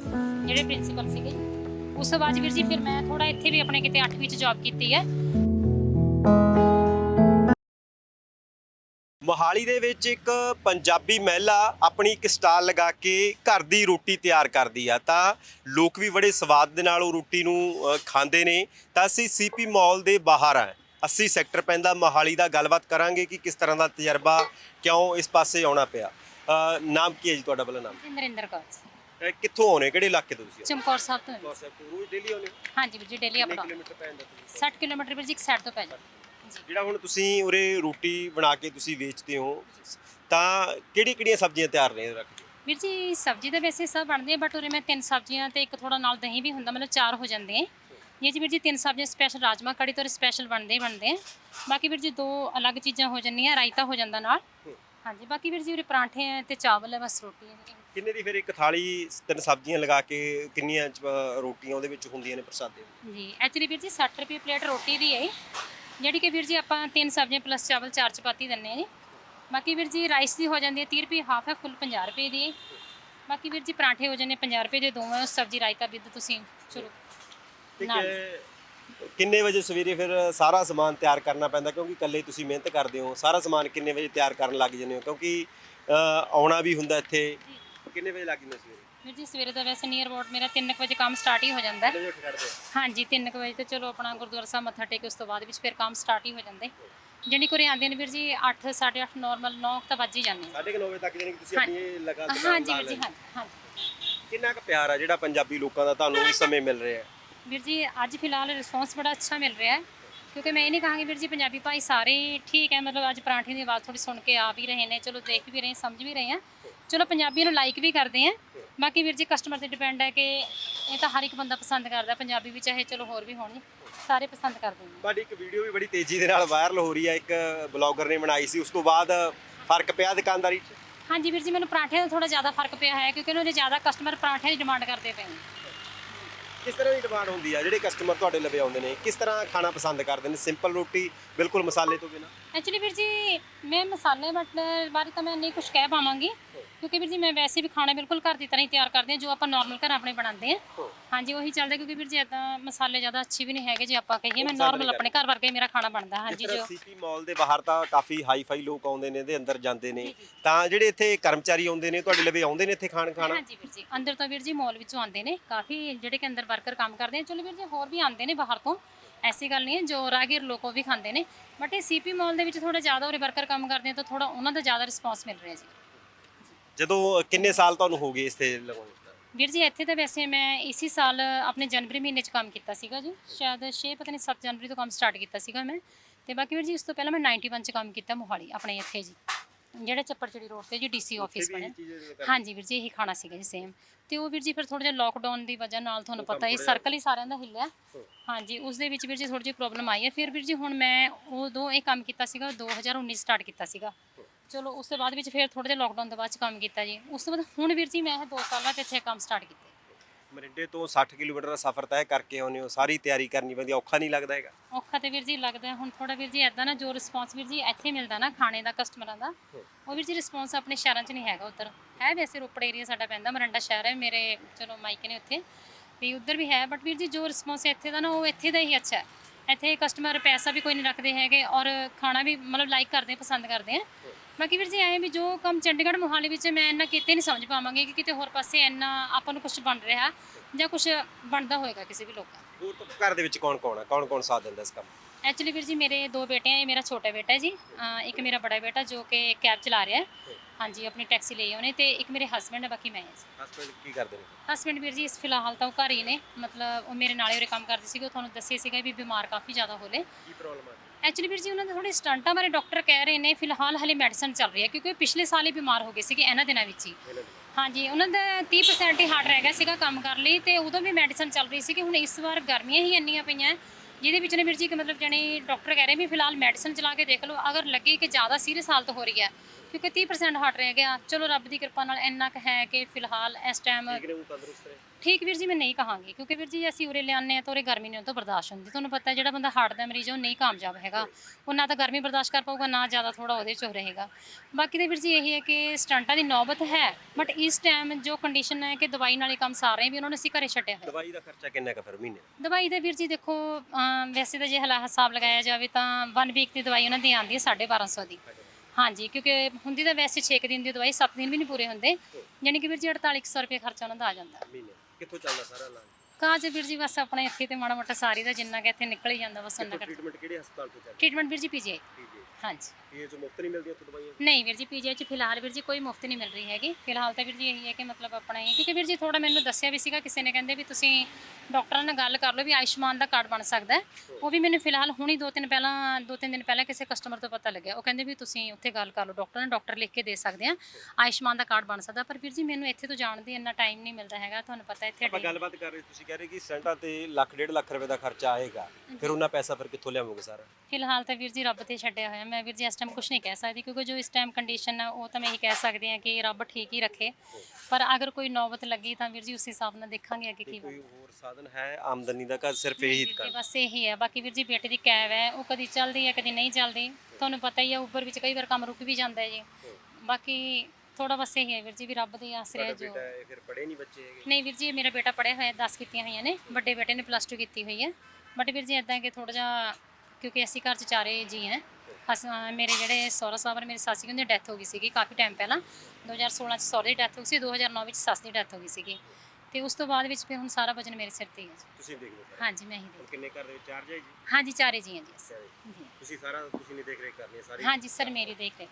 ਜਿਹੜੇ ਪ੍ਰਿੰਸੀਪਲ ਸੀਗੇ। ਉਸ ਤੋਂ ਬਾਅਦ ਵੀਰ ਜੀ ਫਿਰ ਮੈਂ ਥੋੜਾ ਇੱਥੇ ਵੀ ਆਪਣੇ ਕਿਤੇ 8ਵੀਂ ਚ ਜੌਬ ਕੀਤੀ ਹੈ। ਮੋਹਾਲੀ ਦੇ ਵਿੱਚ ਇੱਕ ਪੰਜਾਬੀ ਮਹਿਲਾ ਆਪਣੀ ਇੱਕ ਸਟਾਲ ਲਗਾ ਕੇ ਘਰ ਦੀ ਰੋਟੀ ਤਿਆਰ ਕਰਦੀ ਆ। ਤਾਂ ਲੋਕ ਵੀ ਬੜੇ ਸਵਾਦ ਦੇ ਨਾਲ ਉਹ ਰੋਟੀ ਨੂੰ ਅ, ਖਾਂਦੇ ਨੇ। ਤਾਂ ਅਸੀਂ ਸੀਪੀ ਮਾਲ ਦੇ ਬਾਹਰ ਆ। 80 ਸੈਕਟਰ ਪੈਂਦਾ ਮੋਹਾਲੀ ਦਾ ਗੱਲਬਾਤ ਕਰਾਂਗੇ ਕਿ ਕਿਸ ਤਰ੍ਹਾਂ ਦਾ ਤਜਰਬਾ ਕਿਉਂ ਇਸ ਪਾਸੇ ਆਉਣਾ ਪਿਆ। ਅ, ਨਾਮ ਕੀ ਹੈ ਜੀ ਤੁਹਾਡਾ ਪਹਿਲਾ ਨਾਮ? ਨਰਿੰਦਰ ਕੌਰ ਜੀ। ਅ, ਕਿੱਥੋਂ ਆਉਣੇ ਕਿਹੜੇ ਇਲਾਕੇ ਤੋਂ ਤੁਸੀਂ? ਚਮਕੌਰ ਸਾਹਿਬ ਤੋਂ ਹਾਂ। ਰੋਜ਼ ਡੇਲੀ ਆਉਣੇ ਹਾਂਜੀ ਵੀਰ ਜੀ ਡੇਲੀ ਅਪ ਡਾਊਨ ਕਿਲੋਮੀਟਰ ਪੈਂਦਾ ਤੁਸੀਂ? 60 ਕਿਲੋਮੀਟਰ ਵੀਰ ਜੀ ਇੱਕ ਸਾਈਡ ਤੋਂ ਪੈ ਜਾਂਦਾ। ਜੀ। ਜਿਹੜਾ ਹੁਣ ਤੁਸੀਂ ਉਰੇ ਰੋਟੀ ਬਣਾ ਕੇ ਤੁਸੀਂ ਵੇਚਦੇ ਹੋ ਤਾਂ ਕਿਹੜੀ ਕਿਹੜੀਆਂ ਸਬਜ਼ੀਆਂ ਤਿਆਰ ਨੇ ਰੱਖਦੇ? ਵੀਰ ਜੀ ਸਬਜ਼ੀ ਤਾਂ ਵੈਸੇ ਸਭ ਬਣਦੀ ਹੈ ਬਟ ਉਰੇ ਮੈਂ ਤਿੰਨ ਸਬਜ਼ੀਆਂ ਤੇ ਇੱਕ ਥੋੜਾ ਨਾਲ ਦਹੀਂ ਵੀ ਹੁੰਦਾ ਮਤਲਬ ਚਾਰ ਹੋ ਜਾਂਦੇ ਹੈ ਇਹ ਜੀ ਵੀਰ ਜੀ ਤਿੰਨ ਸਬਜ਼ੀਆਂ ਸਪੈਸ਼ਲ ਰਾਜਮਾ ਕੜੀ ਤੋਂ ਸਪੈਸ਼ਲ ਬਣਦੇ ਹੀ ਬਣਦੇ ਆ। ਬਾਕੀ ਵੀਰ ਜੀ ਦੋ ਅਲੱਗ ਚੀਜ਼ਾਂ ਹੋ ਜਾਂਦੀਆਂ ਰਾਇਤਾ ਹੋ ਜਾਂਦਾ ਨਾਲ। ਹਾਂਜੀ ਬਾਕੀ ਵੀਰ ਜੀ ਉਰੇ ਪਰਾਂਠੇ ਹੈ ਤੇ ਚਾਵਲ ਹੈ ਬਸ ਰੋਟੀ ਜੀ। ਕਿੰਨੇ ਦੀ ਫਿਰ ਇੱਕ ਥਾਲੀ ਤਿੰਨ ਸਬਜ਼ੀਆਂ ਲਗਾ ਕੇ ਕਿੰਨੀਆਂ ਚ, ਅ, ਰੋਟੀਆਂ ਉਹਦੇ ਵਿੱਚ ਹੁੰਦੀਆਂ ਨੇ ਪ੍ਰਸਾਦੇ? ਜੀ ਐਕਚੁਅਲੀ ਵੀਰ ਜੀ 60 ਰੁਪਏ ਪਲੇਟ ਰੋਟੀ ਦੀ ਹੈ ਜਿਹੜੀ ਕਿ ਵੀਰ ਜੀ ਆਪਾਂ ਤਿੰਨ ਸਬਜ਼ੀਆਂ ਪਲੱਸ ਚਾਵਲ ਚਾਰ ਚਪਾਤੀ ਦਿੰਨੇ ਆ ਜੀ। ਬਾਕੀ ਵੀਰ ਜੀ ਰਾਈਸ ਦੀ ਹੋ ਜਾਂਦੀ ਹੈ 30 ਰੁਪਏ ਹਾਫ ਹੈ ਫੁੱਲ 50 ਰੁਪਏ ਦੀ ਹੈ ਬਾਕੀ ਵੀਰ ਜੀ ਪਰਾਂਠੇ ਹੋ ਜਾਂਦੇ 50 ਰੁਪਏ ਦੇ ਦੋਵੇਂ ਸਬਜ਼ੀ ਰਾਇਤਾ ਵੀ ਤੁਸੀਂ ਚਲੋ। ਠੀਕ ਨਾਲ। ਹੈ। ਕਿੰਨੇ ਵਜੇ ਸਵੇਰੇ ਫਿਰ ਸਾਰਾ ਸਮਾਨ ਤਿਆਰ ਕਰਨਾ ਪੈਂਦਾ? ਕਿਉਂਕਿ ਇਕੱਲੇ ਤੁਸੀਂ ਮਿਹਨਤ ਕਰਦੇ ਹੋ। ਸਾਰਾ ਸਮਾਨ ਕਿੰਨੇ ਵਜੇ ਤਿਆਰ ਕਰਨ ਲੱਗ ਜਾਂਦੇ ਹੋ? ਕਿਉਂਕਿ ਅ, ਆਉਣਾ ਵੀ ਹੁੰਦਾ ਇੱਥੇ। ਕਿੰਨੇ ਵਜੇ ਲੱਗ ਜਾਂਦੇ ਸਵੇਰੇ? ਵੀਰ ਜੀ ਸਵੇਰੇ ਦਾ ਵੈਸੇ ਨੀਅਰ ਅਬਾਊਟ ਮੇਰਾ 3 ਵਜੇ ਕੰਮ ਸਟਾਰਟ ਹੀ ਹੋ ਜਾਂਦਾ। ਹੈ ਕਿੰਨੇ ਵਜੇ ਉੱਠ ਖੜਦੇ ਹੋ? ਹਾਂਜੀ 3 ਵਜੇ ਤੇ ਚਲੋ ਆਪਣਾ ਗੁਰਦੁਆਰਾ ਸਾਹਿਬ ਮੱਥਾ ਟੇਕ ਉਸ ਤੋਂ ਬਾਅਦ ਵਿੱਚ ਫਿਰ ਕੰਮ ਸਟਾਰਟ ਹੀ ਹੋ ਜਾਂਦੇ। ਜਿਹੜੀ ਕੋਰੇ ਆਉਂਦੇ ਨੇ ਵੀਰ ਜੀ 8 8:30 ਨਾਰਮਲ 9 ਤਾਂ ਵੱਜ ਹੀ ਜਾਂਦੇ ਆ ਸਾਢੇ ਕੁ ਨੌ ਵਜੇ ਤੱਕ ਜਾਨੀ ਕਿ ਤੁਸੀਂ। ਆਪਣੀ ਇਹ ਲਗਾ ਦੁਕਾਨ ਹਾਂਜੀ ਵੀਰ ਜੀ ਹਾਂਜੀ ਕਿੰਨਾ ਕੁ ਪਿਆਰ ਆ ਜਿਹੜਾ ਪੰਜਾਬੀ ਲੋਕਾਂ ਦਾ ਤੁਹਾਨੂੰ ਇਸ ਸਮੇਂ ਮਿਲ ਰਿਹਾ ਹੈ? ਵੀਰ ਜੀ ਅੱਜ ਫਿਲਹਾਲ ਰਿਸਪੌਂਸ ਬੜਾ ਅੱਛਾ ਮਿਲ ਰਿਹਾ ਹੈ ਕਿਉਂਕਿ ਮੈਂ ਇਹ ਨਹੀਂ ਕਹਾਂਗੀ ਵੀਰ ਜੀ ਪੰਜਾਬੀ ਭਾਈ ਸਾਰੇ ਠੀਕ ਹੈ ਮਤਲਬ ਅੱਜ ਪਰਾਂਠੇ ਦੀ ਆਵਾਜ਼ ਥੋੜੀ ਸੁਣ ਕੇ ਆ ਵੀ ਰਹੇ ਨੇ ਚਲੋ ਦੇਖ ਵੀ ਰਹੇ ਸਮਝ ਵੀ ਰਹੇ ਆ। ਚਲੋ ਪੰਜਾਬੀ ਨੂੰ ਲਾਈਕ ਵੀ ਕਰਦੇ ਆ ਬਾਕੀ ਵੀਰ ਜੀ ਕਸਟਮਰ ਤੇ ਡਿਪੈਂਡ ਹੈ ਕਿ ਇਹ ਤਾਂ ਹਰ ਇੱਕ ਬੰਦਾ ਪਸੰਦ ਕਰਦਾ ਪੰਜਾਬੀ ਵੀ ਚਾਹੇ ਚਲੋ ਹੋਰ ਵੀ ਹੋਣੀ ਸਾਰੇ ਪਸੰਦ ਕਰਦੇ ਨੇ। ਤੁਹਾਡੀ ਇੱਕ ਵੀਡੀਓ ਵੀ ਬੜੀ ਤੇਜ਼ੀ ਦੇ ਨਾਲ ਵਾਇਰਲ ਹੋ ਰਹੀ ਹੈ ਇੱਕ ਬਲੌਗਰ ਨੇ ਬਣਾਈ ਸੀ ਉਸ ਤੋਂ ਬਾਅਦ ਫ਼ਰਕ ਪਿਆ ਦੁਕਾਨਦਾਰੀ 'ਚ? ਹਾਂਜੀ ਵੀਰ ਜੀ ਮੈਨੂੰ ਪਰਾਂਠਿਆਂ ਦਾ ਥੋੜਾ ਜ਼ਿਆਦਾ ਫ਼ਰਕ ਪਿਆ ਹੈ ਕਿਉਂਕਿ ਉਹਨਾਂ ਦੇ ਜ਼ਿਆਦਾ ਕਸਟਮਰ ਪਰਾਂਠਿਆਂ ਦੀ ਡਿਮਾਂਡ ਕਰਦੇ ਪਏ ਨੇ। ਕਿਸ ਤਰ੍ਹਾਂ ਦੀ ਡਿਮਾਂਡ ਹੁੰਦੀ ਆ? ਜਿਹੜੇ ਕਸਟਮਰ ਤੁਹਾਡੇ ਲਵੇ ਆਉਂਦੇ ਨੇ, ਕਿਸ ਤਰ੍ਹਾਂ ਖਾਣਾ ਪਸੰਦ ਕਰਦੇ ਨੇ? ਸਿੰਪਲ ਰੋਟੀ, ਬਿਲਕੁਲ ਮਸਾਲੇ ਤੋਂ ਬਿਨਾਂ? ਐਕਚੁਅਲੀ ਵੀਰ ਜੀ ਮੈਂ ਮਸਾਲੇ ਬਟ ਬਾਰੇ ਤਾਂ ਮੈਂ ਨਹੀਂ ਕੁਝ ਕਹਿ ਪਾਵਾਂਗੀ। ਕਿਉਂਕਿ ਵੀਰ ਜੀ ਮੈਂ ਵੈਸੇ ਵੀ ਖਾਣਾ ਬਿਲਕੁਲ ਘਰ ਦੀ ਤਰ੍ਹਾਂ ਹੀ ਤਿਆਰ ਕਰਦੇ ਹਾਂ ਜੋ ਆਪਾਂ ਨਾਰਮਲ ਘਰ ਆਪਣੇ ਬਣਾਉਂਦੇ ਹਾਂ। ਹਾਂਜੀ ਉਹੀ ਚੱਲਦਾ ਕਿਉਂਕਿ ਵੀਰ ਜੀ ਇਦਾਂ ਮਸਾਲੇ ਜ਼ਿਆਦਾ ਅੱਛੇ ਵੀ ਨਹੀਂ ਹੈਗੇ ਜੇ ਆਪਾਂ ਕਹੀਏ। ਮੈਂ ਨਾਰਮਲ ਆਪਣੇ ਘਰ ਵਰਗਾ ਹੀ ਮੇਰਾ ਖਾਣਾ ਬਣਦਾ ਹਾਂਜੀ ਜੋ। ਸੀਪੀ ਮਾਲ ਦੇ ਬਾਹਰ ਤਾਂ ਕਾਫੀ ਹਾਈ ਫਾਈ ਲੋਕ ਆਉਂਦੇ ਨੇ ਇਹਦੇ ਅੰਦਰ ਜਾਂਦੇ ਨੇ। ਤਾਂ ਜਿਹੜੇ ਇੱਥੇ ਕਰਮਚਾਰੀ ਆਉਂਦੇ ਨੇ ਤੁਹਾਡੇ ਲਵੇ ਆਉਂਦੇ ਨੇ ਇੱਥੇ ਖਾਣ ਖਾਣਾ? ਹਾਂਜੀ ਵੀਰ ਜੀ ਅੰਦਰ ਤਾਂ ਵੀਰ ਜੀ ਮਾਲ ਵਿੱਚੋਂ ਆਉਂਦੇ ਨੇ। ਕਾਫੀ ਜਿਹੜੇ ਕਿ ਅੰਦਰ ਵਰਕਰ ਕੰਮ ਕਰਦੇ ਨੇ ਚਲੋ ਵੀਰ ਜੀ ਹੋਰ ਵੀ ਆਉਂਦੇ ਨੇ ਬਾਹਰ ਤੋਂ। ਐਸੀ ਗੱਲ ਨਹੀਂ ਹੈ ਜੋ ਰਾਗੀਰ ਲੋਕ ਵੀ ਖਾਂਦੇ ਨੇ। ਬਟ ਇਹ ਸੀਪੀ ਮਾਲ ਦੇ ਵਿੱਚ ਥੋੜਾ ਜ਼ਿਆਦਾ ਉਰੇ ਵਰਕਰ ਕੰਮ ਕਰਦੇ ਆ ਤਾਂ ਥੋੜਾ ਉਹਨਾਂ ਦਾ ਜ਼ਿਆਦਾ ਰਿਸਪਾਂਸ ਮਿਲ ਰਿਹਾ ਜੀ। ਜਦੋਂ ਕਿੰਨੇ ਸਾਲ ਤੁਹਾਨੂੰ ਹੋ ਗਏ ਇੱਥੇ ਲਗਾਉਣ ਵੀਰ ਜੀ ਇੱਥੇ ਤਾਂ ਵੈਸੇ ਮੈਂ ਇਸੀ ਸਾਲ ਆਪਣੇ ਜਨਵਰੀ ਮਹੀਨੇ 'ਚ ਕੰਮ ਕੀਤਾ ਸੀਗਾ ਜੀ। ਸ਼ਾਇਦ 6 ਪਤਾ ਨਹੀਂ 7 ਜਨਵਰੀ ਤੋਂ ਕੰਮ ਸਟਾਰਟ ਕੀਤਾ ਸੀਗਾ ਮੈਂ। ਤੇ ਬਾਕੀ ਵੀਰ ਜੀ ਉਸ ਤੋਂ ਪਹਿਲਾਂ ਮੈਂ 91 'ਚ ਕੰਮ ਕੀਤਾ ਮੋਹਾਲੀ ਆਪਣੇ ਇੱਥੇ ਜੀ। ਜਿਹੜੇ ਚੱਪੜਚੜੀ ਰੋਡ ਤੇ ਜੀ ਡੀਸੀ ਆਫਿਸ ਬਣਿਆ ਹਾਂਜੀ ਵੀਰ ਜੀ ਇਹੀ ਖਾਣਾ ਸੀਗਾ ਜੀ ਸੇਮ ਤੇ ਉਹ ਵੀਰ ਜੀ ਫਿਰ ਥੋੜਾ ਜਿਹਾ ਲੋਕਡਾਊਨ ਦੀ ਵਜ੍ਹਾ ਨਾਲ ਤੁਹਾਨੂੰ ਪਤਾ ਹੀ ਸਰਕਲ ਹੀ ਸਾਰਿਆਂ ਦਾ ਹਿੱਲਿਆ। ਹਾਂਜੀ ਉਸ ਦੇ ਵਿੱਚ ਵੀਰ ਜੀ ਥੋੜੀ ਜਿਹੀ ਪ੍ਰੋਬਲਮ ਆਈ ਹੈ। ਫਿਰ ਵੀਰ ਜੀ ਹੁਣ ਮੈਂ ਉਦੋਂ ਇਹ ਕੰਮ ਕੀਤਾ ਸੀਗਾ 2019 ਸਟਾਰਟ ਕੀਤਾ ਸੀਗਾ। ਚਲੋ ਉਸ ਤੋਂ ਬਾਅਦ ਵਿੱਚ ਫਿਰ ਥੋੜਾ ਜਿਹਾ ਲੋਕਡਾਊਨ ਤੋਂ ਬਾਅਦ ਚ ਕੰਮ ਕੀਤਾ ਜੀ। ਉਸ ਤੋਂ ਬਾਅਦ ਹੁਣ ਵੀਰ ਜੀ ਮੈਂ ਇਹ 2 ਸਾਲਾਂ ਤੇ ਇੱਥੇ ਕੰਮ ਸਟਾਰਟ ਕੀਤਾ। ਮਰਿੰਡੇ ਤੋਂ 60 ਕਿਲੋਮੀਟਰ ਦਾ ਸਫ਼ਰ ਤੈਅ ਕਰਕੇ ਆਉਂਦੇ ਹੋ, ਸਾਰੀ ਤਿਆਰੀ ਕਰਨੀ ਪੈਂਦੀ ਔਖਾ ਨਹੀਂ ਲੱਗਦਾ ਹੈਗਾ? ਔਖਾ ਤੇ ਵੀਰ ਜੀ ਲੱਗਦਾ ਹੁਣ ਥੋੜਾ ਵੀਰ ਜੀ ਐਦਾਂ ਨਾ, ਜੋ ਰਿਸਪੌਂਸ ਵੀਰ ਜੀ ਇੱਥੇ ਮਿਲਦਾ ਨਾ ਖਾਣੇ ਦਾ ਕਸਟਮਰਾਂ ਦਾ, ਉਹ ਵੀਰ ਜੀ ਰਿਸਪੌਂਸ ਆਪਣੇ ਸ਼ਹਿਰਾਂ 'ਚ ਨਹੀਂ ਹੈਗਾ ਉੱਧਰ। ਹੈ ਵੈਸੇ ਰੋਪੜ ਏਰੀਆ ਸਾਡਾ ਪੈਂਦਾ, ਮਰੰਡਾ ਸ਼ਹਿਰ ਹੈ, ਮੇਰੇ ਚਲੋ ਮਾਈਕੇ ਨੇ ਉੱਥੇ, ਵੀ ਉੱਧਰ ਵੀ ਹੈ ਬਟ ਵੀਰ ਜੀ ਜੋ ਰਿਸਪੌਂਸ ਇੱਥੇ ਦਾ ਨਾ, ਉਹ ਇੱਥੇ ਦਾ ਹੀ ਅੱਛਾ ਹੈ। ਇੱਥੇ ਕਸਟਮਰ ਪੈਸਾ ਵੀ ਕੋਈ ਨਹੀਂ ਰੱਖਦੇ ਹੈਗੇ ਔਰ ਖਾਣਾ ਵੀ ਮਤਲਬ ਲਾਈਕ ਕਰਦੇ, ਪਸੰਦ ਕਰਦੇ ਆ ਬਾਕੀ ਵੀਰ ਜੀ ਐਂ ਵੀ ਜੋ ਕੰਮ ਚੰਡੀਗੜ੍ਹ ਮੋਹਾਲੀ ਵਿੱਚ ਮੈਂ ਇੰਨਾ ਕਿਤੇ ਨਹੀਂ ਸਮਝ ਪਾਵਾਂਗੀ ਕਿ ਕਿਤੇ ਹੋਰ ਪਾਸੇ ਇੰਨਾ ਆਪਾਂ ਨੂੰ ਕੁਝ ਬਣ ਰਿਹਾ ਜਾਂ ਕੁਝ ਬਣਦਾ ਹੋਏਗਾ ਕਿਸੇ ਵੀ ਲੋਕਾਂ। ਹੋਰ ਤਾਂ ਘਰ ਦੇ ਵਿੱਚ ਕੌਣ ਕੌਣ ਹੈ ਕੌਣ ਕੌਣ ਸਾਥ ਦਿੰਦਾ ਇਸ ਕੰਮ ਐਕਚੁਅਲੀ ਵੀਰ ਜੀ ਮੇਰੇ ਦੋ ਬੇਟੇ ਆ ਇਹ ਮੇਰਾ ਛੋਟਾ ਬੇਟਾ ਜੀ ਇੱਕ ਮੇਰਾ ਬੜਾ ਬੇਟਾ ਜੋ ਕਿ ਕੈਬ ਚਲਾ ਰਿਹਾ ਹੈ। ਹਾਂਜੀ ਆਪਣੀ ਟੈਕਸੀ ਲਈ ਉਹਨੇ ਤੇ ਇੱਕ ਮੇਰੇ ਹਸਬੰਡ ਹੈ ਬਾਕੀ ਮੈਂ ਹਾਂ ਜੀ। ਹਸਬੰਡ ਕੀ ਕਰਦੇ ਨੇ? ਹਸਬੰਡ ਵੀਰ ਜੀ ਇਸ ਫਿਲਹਾਲ ਤਾਂ ਉਹ ਘਰ ਹੀ ਨੇ। ਮਤਲਬ ਉਹ ਮੇਰੇ ਨਾਲੇ ਉਰੇ ਕੰਮ ਕਰਦੇ ਸੀਗੇ ਉਹ ਤੁਹਾਨੂੰ ਦੱਸਿਆ ਸੀਗਾ ਵੀ ਬਿਮਾਰ ਕਾਫੀ ਜ਼ਿਆਦਾ ਹੋ ਲਏ ਕੀ ਪ੍ਰੋਬਲਮ ਆ? ਐਕਚੁਅਲੀ ਵੀਰ ਜੀ, ਉਹਨਾਂ ਦੇ ਥੋੜੇ ਸਟੰਟਾਂ ਬਾਰੇ ਡਾਕਟਰ ਕਹਿ ਰਹੇ ਨੇ, ਫਿਲਹਾਲ ਹਲੇ ਮੈਡੀਸਨ ਚੱਲ ਰਹੀ ਹੈ ਕਿਉਂਕਿ ਉਹ ਪਿਛਲੇ ਸਾਲ ਹੀ ਬਿਮਾਰ ਹੋ ਗਏ ਸੀਗੇ ਇਹਨਾਂ ਦਿਨਾਂ ਵਿੱਚ ਹੀ। ਹਾਂਜੀ, ਉਹਨਾਂ ਦਾ 30% ਹੀ ਹਾਰਟ ਰਹਿ ਗਿਆ ਸੀਗਾ ਕੰਮ ਕਰ ਲਈ ਤੇ ਉਦੋਂ ਵੀ ਮੈਡੀਸਨ ਚੱਲ ਰਹੀ ਸੀ ਕਿ ਹੁਣ ਇਸ ਵਾਰ ਗਰਮੀਆਂ ਹੀ ਇੰਨੀਆਂ ਪਈਆਂ, ਜਿਹਦੇ ਵਿੱਚ ਨੇ ਵੀਰ ਜੀ ਕਿ ਮਤਲਬ ਜਾਣੀ ਡਾਕਟਰ ਕਹਿ ਰਹੇ ਵੀ ਫਿਲਹਾਲ ਮੈਡੀਸਨ ਚਲਾ ਕੇ ਦੇਖ ਲਓ, ਅਗਰ ਲੱਗੇ ਕਿ ਜ਼ਿਆਦਾ ਸੀਰੀਅਸ ਹਾਲਤ ਹੋ ਰਹੀ ਹੈ, ਕਿਉਂਕਿ 30% ਹਾਰਟ ਰਹਿ ਗਿਆ, ਚਲੋ ਰੱਬ ਦੀ ਕਿਰਪਾ ਨਾਲ ਇੰਨਾ ਕੁ ਹੈ ਕਿ ਫਿਲਹਾਲ ਇਸ ਟਾਈਮ ਠੀਕ ਵੀਰ ਜੀ ਮੈਂ ਨਹੀਂ ਕਹਾਂਗੀ ਕਿਉਂਕਿ ਵੀਰ ਜੀ ਅਸੀਂ ਉਰੇ ਲਿਆਉਂਦੇ ਆ ਤਾਂ ਉਰੇ ਗਰਮੀ ਨਹੀਂ ਉਹ ਤੋਂ ਬਰਦਾਸ਼ਤ ਹੁੰਦੀ। ਤੁਹਾਨੂੰ ਪਤਾ ਹੈ ਜਿਹੜਾ ਬੰਦਾ ਹਾਰਟ ਦਾ ਮਰੀਜ਼ ਹੈ ਉਹ ਨਹੀਂ ਕਾਮਯਾਬ ਹੈਗਾ। ਉਹ ਨਾ ਤਾਂ ਗਰਮੀ ਬਰਦਾਸ਼ਤ ਕਰ ਪਾਊਗਾ ਨਾ ਜ਼ਿਆਦਾ ਥੋੜਾ ਉਹਦੇ ਚ ਹੋ ਰਹੇਗਾ। ਬਾਕੀ ਤੇ ਵੀਰ ਜੀ ਇਹੀ ਹੈ ਕਿ ਸਟੰਟਾਂ ਦੀ ਨੌਬਤ ਹੈ ਬਟ ਇਸ ਟਾਈਮ ਜੋ ਕੰਡੀਸ਼ਨ ਹੈ ਕਿ ਦਵਾਈ ਨਾਲ ਹੀ ਕੰਮ ਸਾਰ ਵੀ ਉਹਨਾਂ ਨੇ ਅਸੀਂ ਘਰੇ ਛੱਡਿਆ ਹੋਇਆ। ਦਵਾਈ ਦਾ ਖਰਚਾ ਕਿੰਨਾ ਕੁ ਫਿਰ ਮਹੀਨੇ ਦਾ? ਦਵਾਈ ਦਾ ਵੀਰ ਜੀ ਦੇਖੋ ਅਮ ਵੈਸੇ ਤਾਂ ਜੇ ਹਲਾ ਹਿਸਾਬ ਲਗਾਇਆ ਜਾਵੇ ਤਾਂ 1 ਵੀਕ ਦੀ ਦਵਾਈ ਉਹਨਾਂ ਦੀ ਆਉਂਦੀ ਹੈ 1250 ਦੀ। ਹਾਂਜੀ ਕਿਉਂਕਿ ਹੁੰਦੀ ਤਾਂ ਵੈਸੇ 6 ਦਿਨ ਦੀ ਦਵਾਈ 7 ਦਿਨ ਵੀ ਨਹੀਂ ਪੂਰੇ ਹੁੰਦੇ। ਯਾਨੀ ਕਿ ਵੀਰ ਜੀ 4800 ਰੁਪਏ ਖਰਚਾ ਉਹਨਾਂ ਦਾ ਆ ਜਾਂਦਾ। ਮਹੀਨੇ ਕਿੱਥੋਂ ਚੱਲਦਾ ਸਾਰਾ ਇਲਾਜ? ਕਾਜ ਵੀਰ ਜੀ ਬਸ ਆਪਣੇ ਇੱਥੇ ਤੇ ਮਾੜਾ ਮੋਟਾ ਸਾਰੀ ਦਾ ਜਿੰਨਾ ਕਿ ਇੱਥੇ ਨਿਕਲ ਹੀ ਜਾਂਦਾ ਬਸ ਉਹਨਾਂ ਕਰ ਟ੍ਰੀਟਮੈਂਟ ਕਿਹੜੇ ਹਸਪਤਾਲ ਤੋਂ ਚੱਲਦਾ ਟ੍ਰੀਟਮੈਂਟ ਵੀਰ ਜੀ ਪੀਜੀਆਈ। ਹਾਂਜੀ। ਇਹ ਜੋ ਮੁਫਤ ਨਹੀਂ ਮਿਲਦੀ ਉੱਥੇ ਦਵਾਈਆਂ? ਨਹੀਂ ਵੀਰ ਜੀ ਪੀਜੀਆਈ ਚ ਫਿਲਹਾਲ ਵੀਰ ਜੀ ਕੋਈ ਮੁਫਤ ਨਹੀਂ ਮਿਲ ਰਹੀ ਹੈਗੀ। ਫਿਲਹਾਲ ਤਾਂ ਵੀਰ ਜੀ ਇਹੀ ਹੈ ਕਿ ਮਤਲਬ ਆਪਣਾ ਹੀ ਕਿਉਂਕਿ ਵੀਰ ਜੀ ਥੋੜਾ ਮੈਨੂੰ ਦੱਸਿਆ ਵੀ ਸੀਗਾ ਕਿਸੇ ਨੇ ਕਹਿੰਦੇ ਵੀ ਤੁਸੀਂ ਡਾਕਟਰਾਂ ਨਾਲ ਗੱਲ ਕਰ ਲਓ ਵੀ ਆਯੁਸ਼ਮਾਨ ਦਾ ਕਾਰਡ ਬਣ ਸਕਦਾ ਹੈ। ਉਹ ਵੀ ਮੈਨੂੰ ਫਿਲਹਾਲ ਹੁਣੀ ਦੋ ਤਿੰਨ ਪਹਿਲਾਂ ਦੋ ਤਿੰਨ ਦਿਨ ਪਹਿਲਾਂ ਕਿਸੇ ਕਸਟਮਰ ਤੋਂ ਪਤਾ ਲੱਗਿਆ। ਉਹ ਕਹਿੰਦੇ ਵੀ ਤੁਸੀਂ ਉੱਥੇ ਗੱਲ ਕਰ ਲਓ ਡਾਕਟਰ ਨਾਲ ਡਾਕਟਰ ਲਿਖ ਕੇ ਦੇ ਸਕਦੇ ਆ ਆਯੁਸ਼ਮਾਨ ਦਾ ਕਾਰਡ ਬਣ ਸਕਦਾ। ਪਰ ਵੀਰ ਜੀ ਮੈਨੂੰ ਇੱਥੇ ਤੋਂ ਜਾਣ ਦੀ ਇੰਨਾ ਟਾਈਮ ਨਹੀਂ ਮਿਲਦਾ ਹੈਗਾ ਤੁਹਾਨੂੰ ਪਤਾ ਇੱਥੇ ਆਪਾਂ ਗੱਲਬਾਤ ਕਰ ਰਹੇ ਤੁਸੀਂ ਕਹਿ ਰਹੇ ਕਿ ਸੈਂਟਾਂ ਤੇ ਲੱਖ ਡੇਢ ਲੱਖ ਰੁਪਏ ਦਾ ਖਰਚਾ ਆਏਗਾ। ਫਿਰ ਉਹਨਾਂ ਪੈਸਾ ਫਿਰ ਕਿੱਥੋਂ ਲਿਆਵੋਗੇ ਸਾਰਾ? ਫਿਲਹਾਲ ਤਾਂ ਵੀਰ ਜੀ ਰੱਬ ਤੇ ਛੱਡਿਆ ਹੋਇਆ ਮੈਂ ਵੀਰ ਜੀ ਇਸ ਟਾਈਮ ਕੁਝ ਨਹੀਂ ਕਹਿ ਸਕਦੀ ਕਿਉਂਕਿ ਜੋ ਇਸ ਟਾਈਮ ਕੰਡੀਸ਼ਨ ਹੈ ਉਹ ਤਾਂ ਮੈਂ ਇਹੀ ਕਹਿ ਸਕਦੀ ਹਾਂ ਕਿ ਰੱਬ ਠੀਕ ਹੀ ਰੱਖੇ। ਪਰ ਅਗਰ ਕੋਈ ਨੌਬਤ ਲੱਗੀ ਤਾਂ ਵੀਰ ਜੀ ਉਸ ਹਿਸਾਬ ਨਾਲ ਦੇਖਾਂਗੇ ਅੱਗੇ ਕੀ ਕੋਈ ਹੋਰ ਸਾਧਨ ਹੈ? ਆਮਦਨੀ ਦਾ ਘਰ ਸਿਰਫ ਇਹੀ ਜੀ ਬਸ ਇਹੀ ਹੈ। ਬਾਕੀ ਵੀਰ ਜੀ ਬੇਟੇ ਦੀ ਕੈਬ ਹੈ ਉਹ ਕਦੀ ਚੱਲਦੀ ਹੈ ਕਦੀ ਨਹੀਂ ਚੱਲਦੀ। ਤੁਹਾਨੂੰ ਪਤਾ ਹੀ ਹੈ ਉੱਪਰ ਵਿੱਚ ਕਈ ਵਾਰ ਕੰਮ ਰੁਕ ਵੀ ਜਾਂਦਾ ਹੈ ਜੀ। ਬਾਕੀ ਥੋੜਾ ਬਸ ਇਹੀ ਹੈ ਵੀਰ ਜੀ ਵੀ ਰੱਬ ਦੇ ਆਸਰੇ ਹੈ ਜੋ ਫਿਰ ਪੜੇ ਨਹੀਂ ਬੱਚੇ ਹੈਗੇ? ਨਹੀਂ ਵੀਰ ਜੀ ਮੇਰਾ ਬੇਟਾ ਪੜ੍ਹਿਆ ਹੋਇਆ 10 ਕੀਤੀਆਂ ਹੋਈਆਂ ਨੇ। ਵੱਡੇ ਬੇਟੇ ਨੇ ਪਲੱਸ 2 ਕੀਤੀ ਹੋਈ ਹੈ। ਬਟ ਵੀਰ ਜੀ ਇਦਾਂ ਕਿ ਥੋੜਾ ਜਿਹਾ ਕਿਉਂਕਿ ਅਸੀਂ ਘਰ 'ਚ ਚਾਰੇ ਜੀ ਹੈ ਹਸ ਅਹ ਮੇਰੇ ਜਿਹੜੇ ਸਹੁਰਾ ਸਾਹਿਬ ਨੇ ਮੇਰੀ ਸੱਸ ਦੀ ਡੈਥ ਹੋ ਗਈ ਸੀਗੀ ਕਾਫੀ ਟਾਈਮ ਪਹਿਲਾਂ। 2016 ਚ ਸਹੁਰੇ ਦੀ ਡੈਥ ਹੋ ਗਈ ਸੀ 2009 ਵਿੱਚ ਸੱਸ ਦੀ ਡੈਥ ਹੋ ਗਈ ਸੀਗੀ। ਤੇ ਉਸ ਤੋਂ ਬਾਅਦ ਵਿੱਚ ਫਿਰ ਹੁਣ ਸਾਰਾ ਵਜਨ ਮੇਰੇ ਸਿਰ ਤੇ ਹੀ ਹੈ ਜੀ। ਤੁਸੀਂ ਦੇਖ ਲਓ ਹਾਂਜੀ ਮੈਂ ਹੀ ਹੁਣ ਦੇਖ ਕਿੰਨੇ ਘਰ ਦੇ ਵਿੱਚ? ਚਾਰਜ ਹੈ ਜੀ? ਹਾਂਜੀ ਚਾਰੇ ਜੀ ਹਾਂ ਜੀ ਅਸੀਂ। ਜੀ। ਤੁਸੀਂ ਸਾਰਾ ਤੁਸੀਂ ਨਹੀਂ ਦੇਖ ਰੇਖ ਕਰਨੀ ਹੈ ਸਾਰੀ ਹਾਂਜੀ ਸਰ ਮੇਰੀ ਦੇਖ ਰਹੇ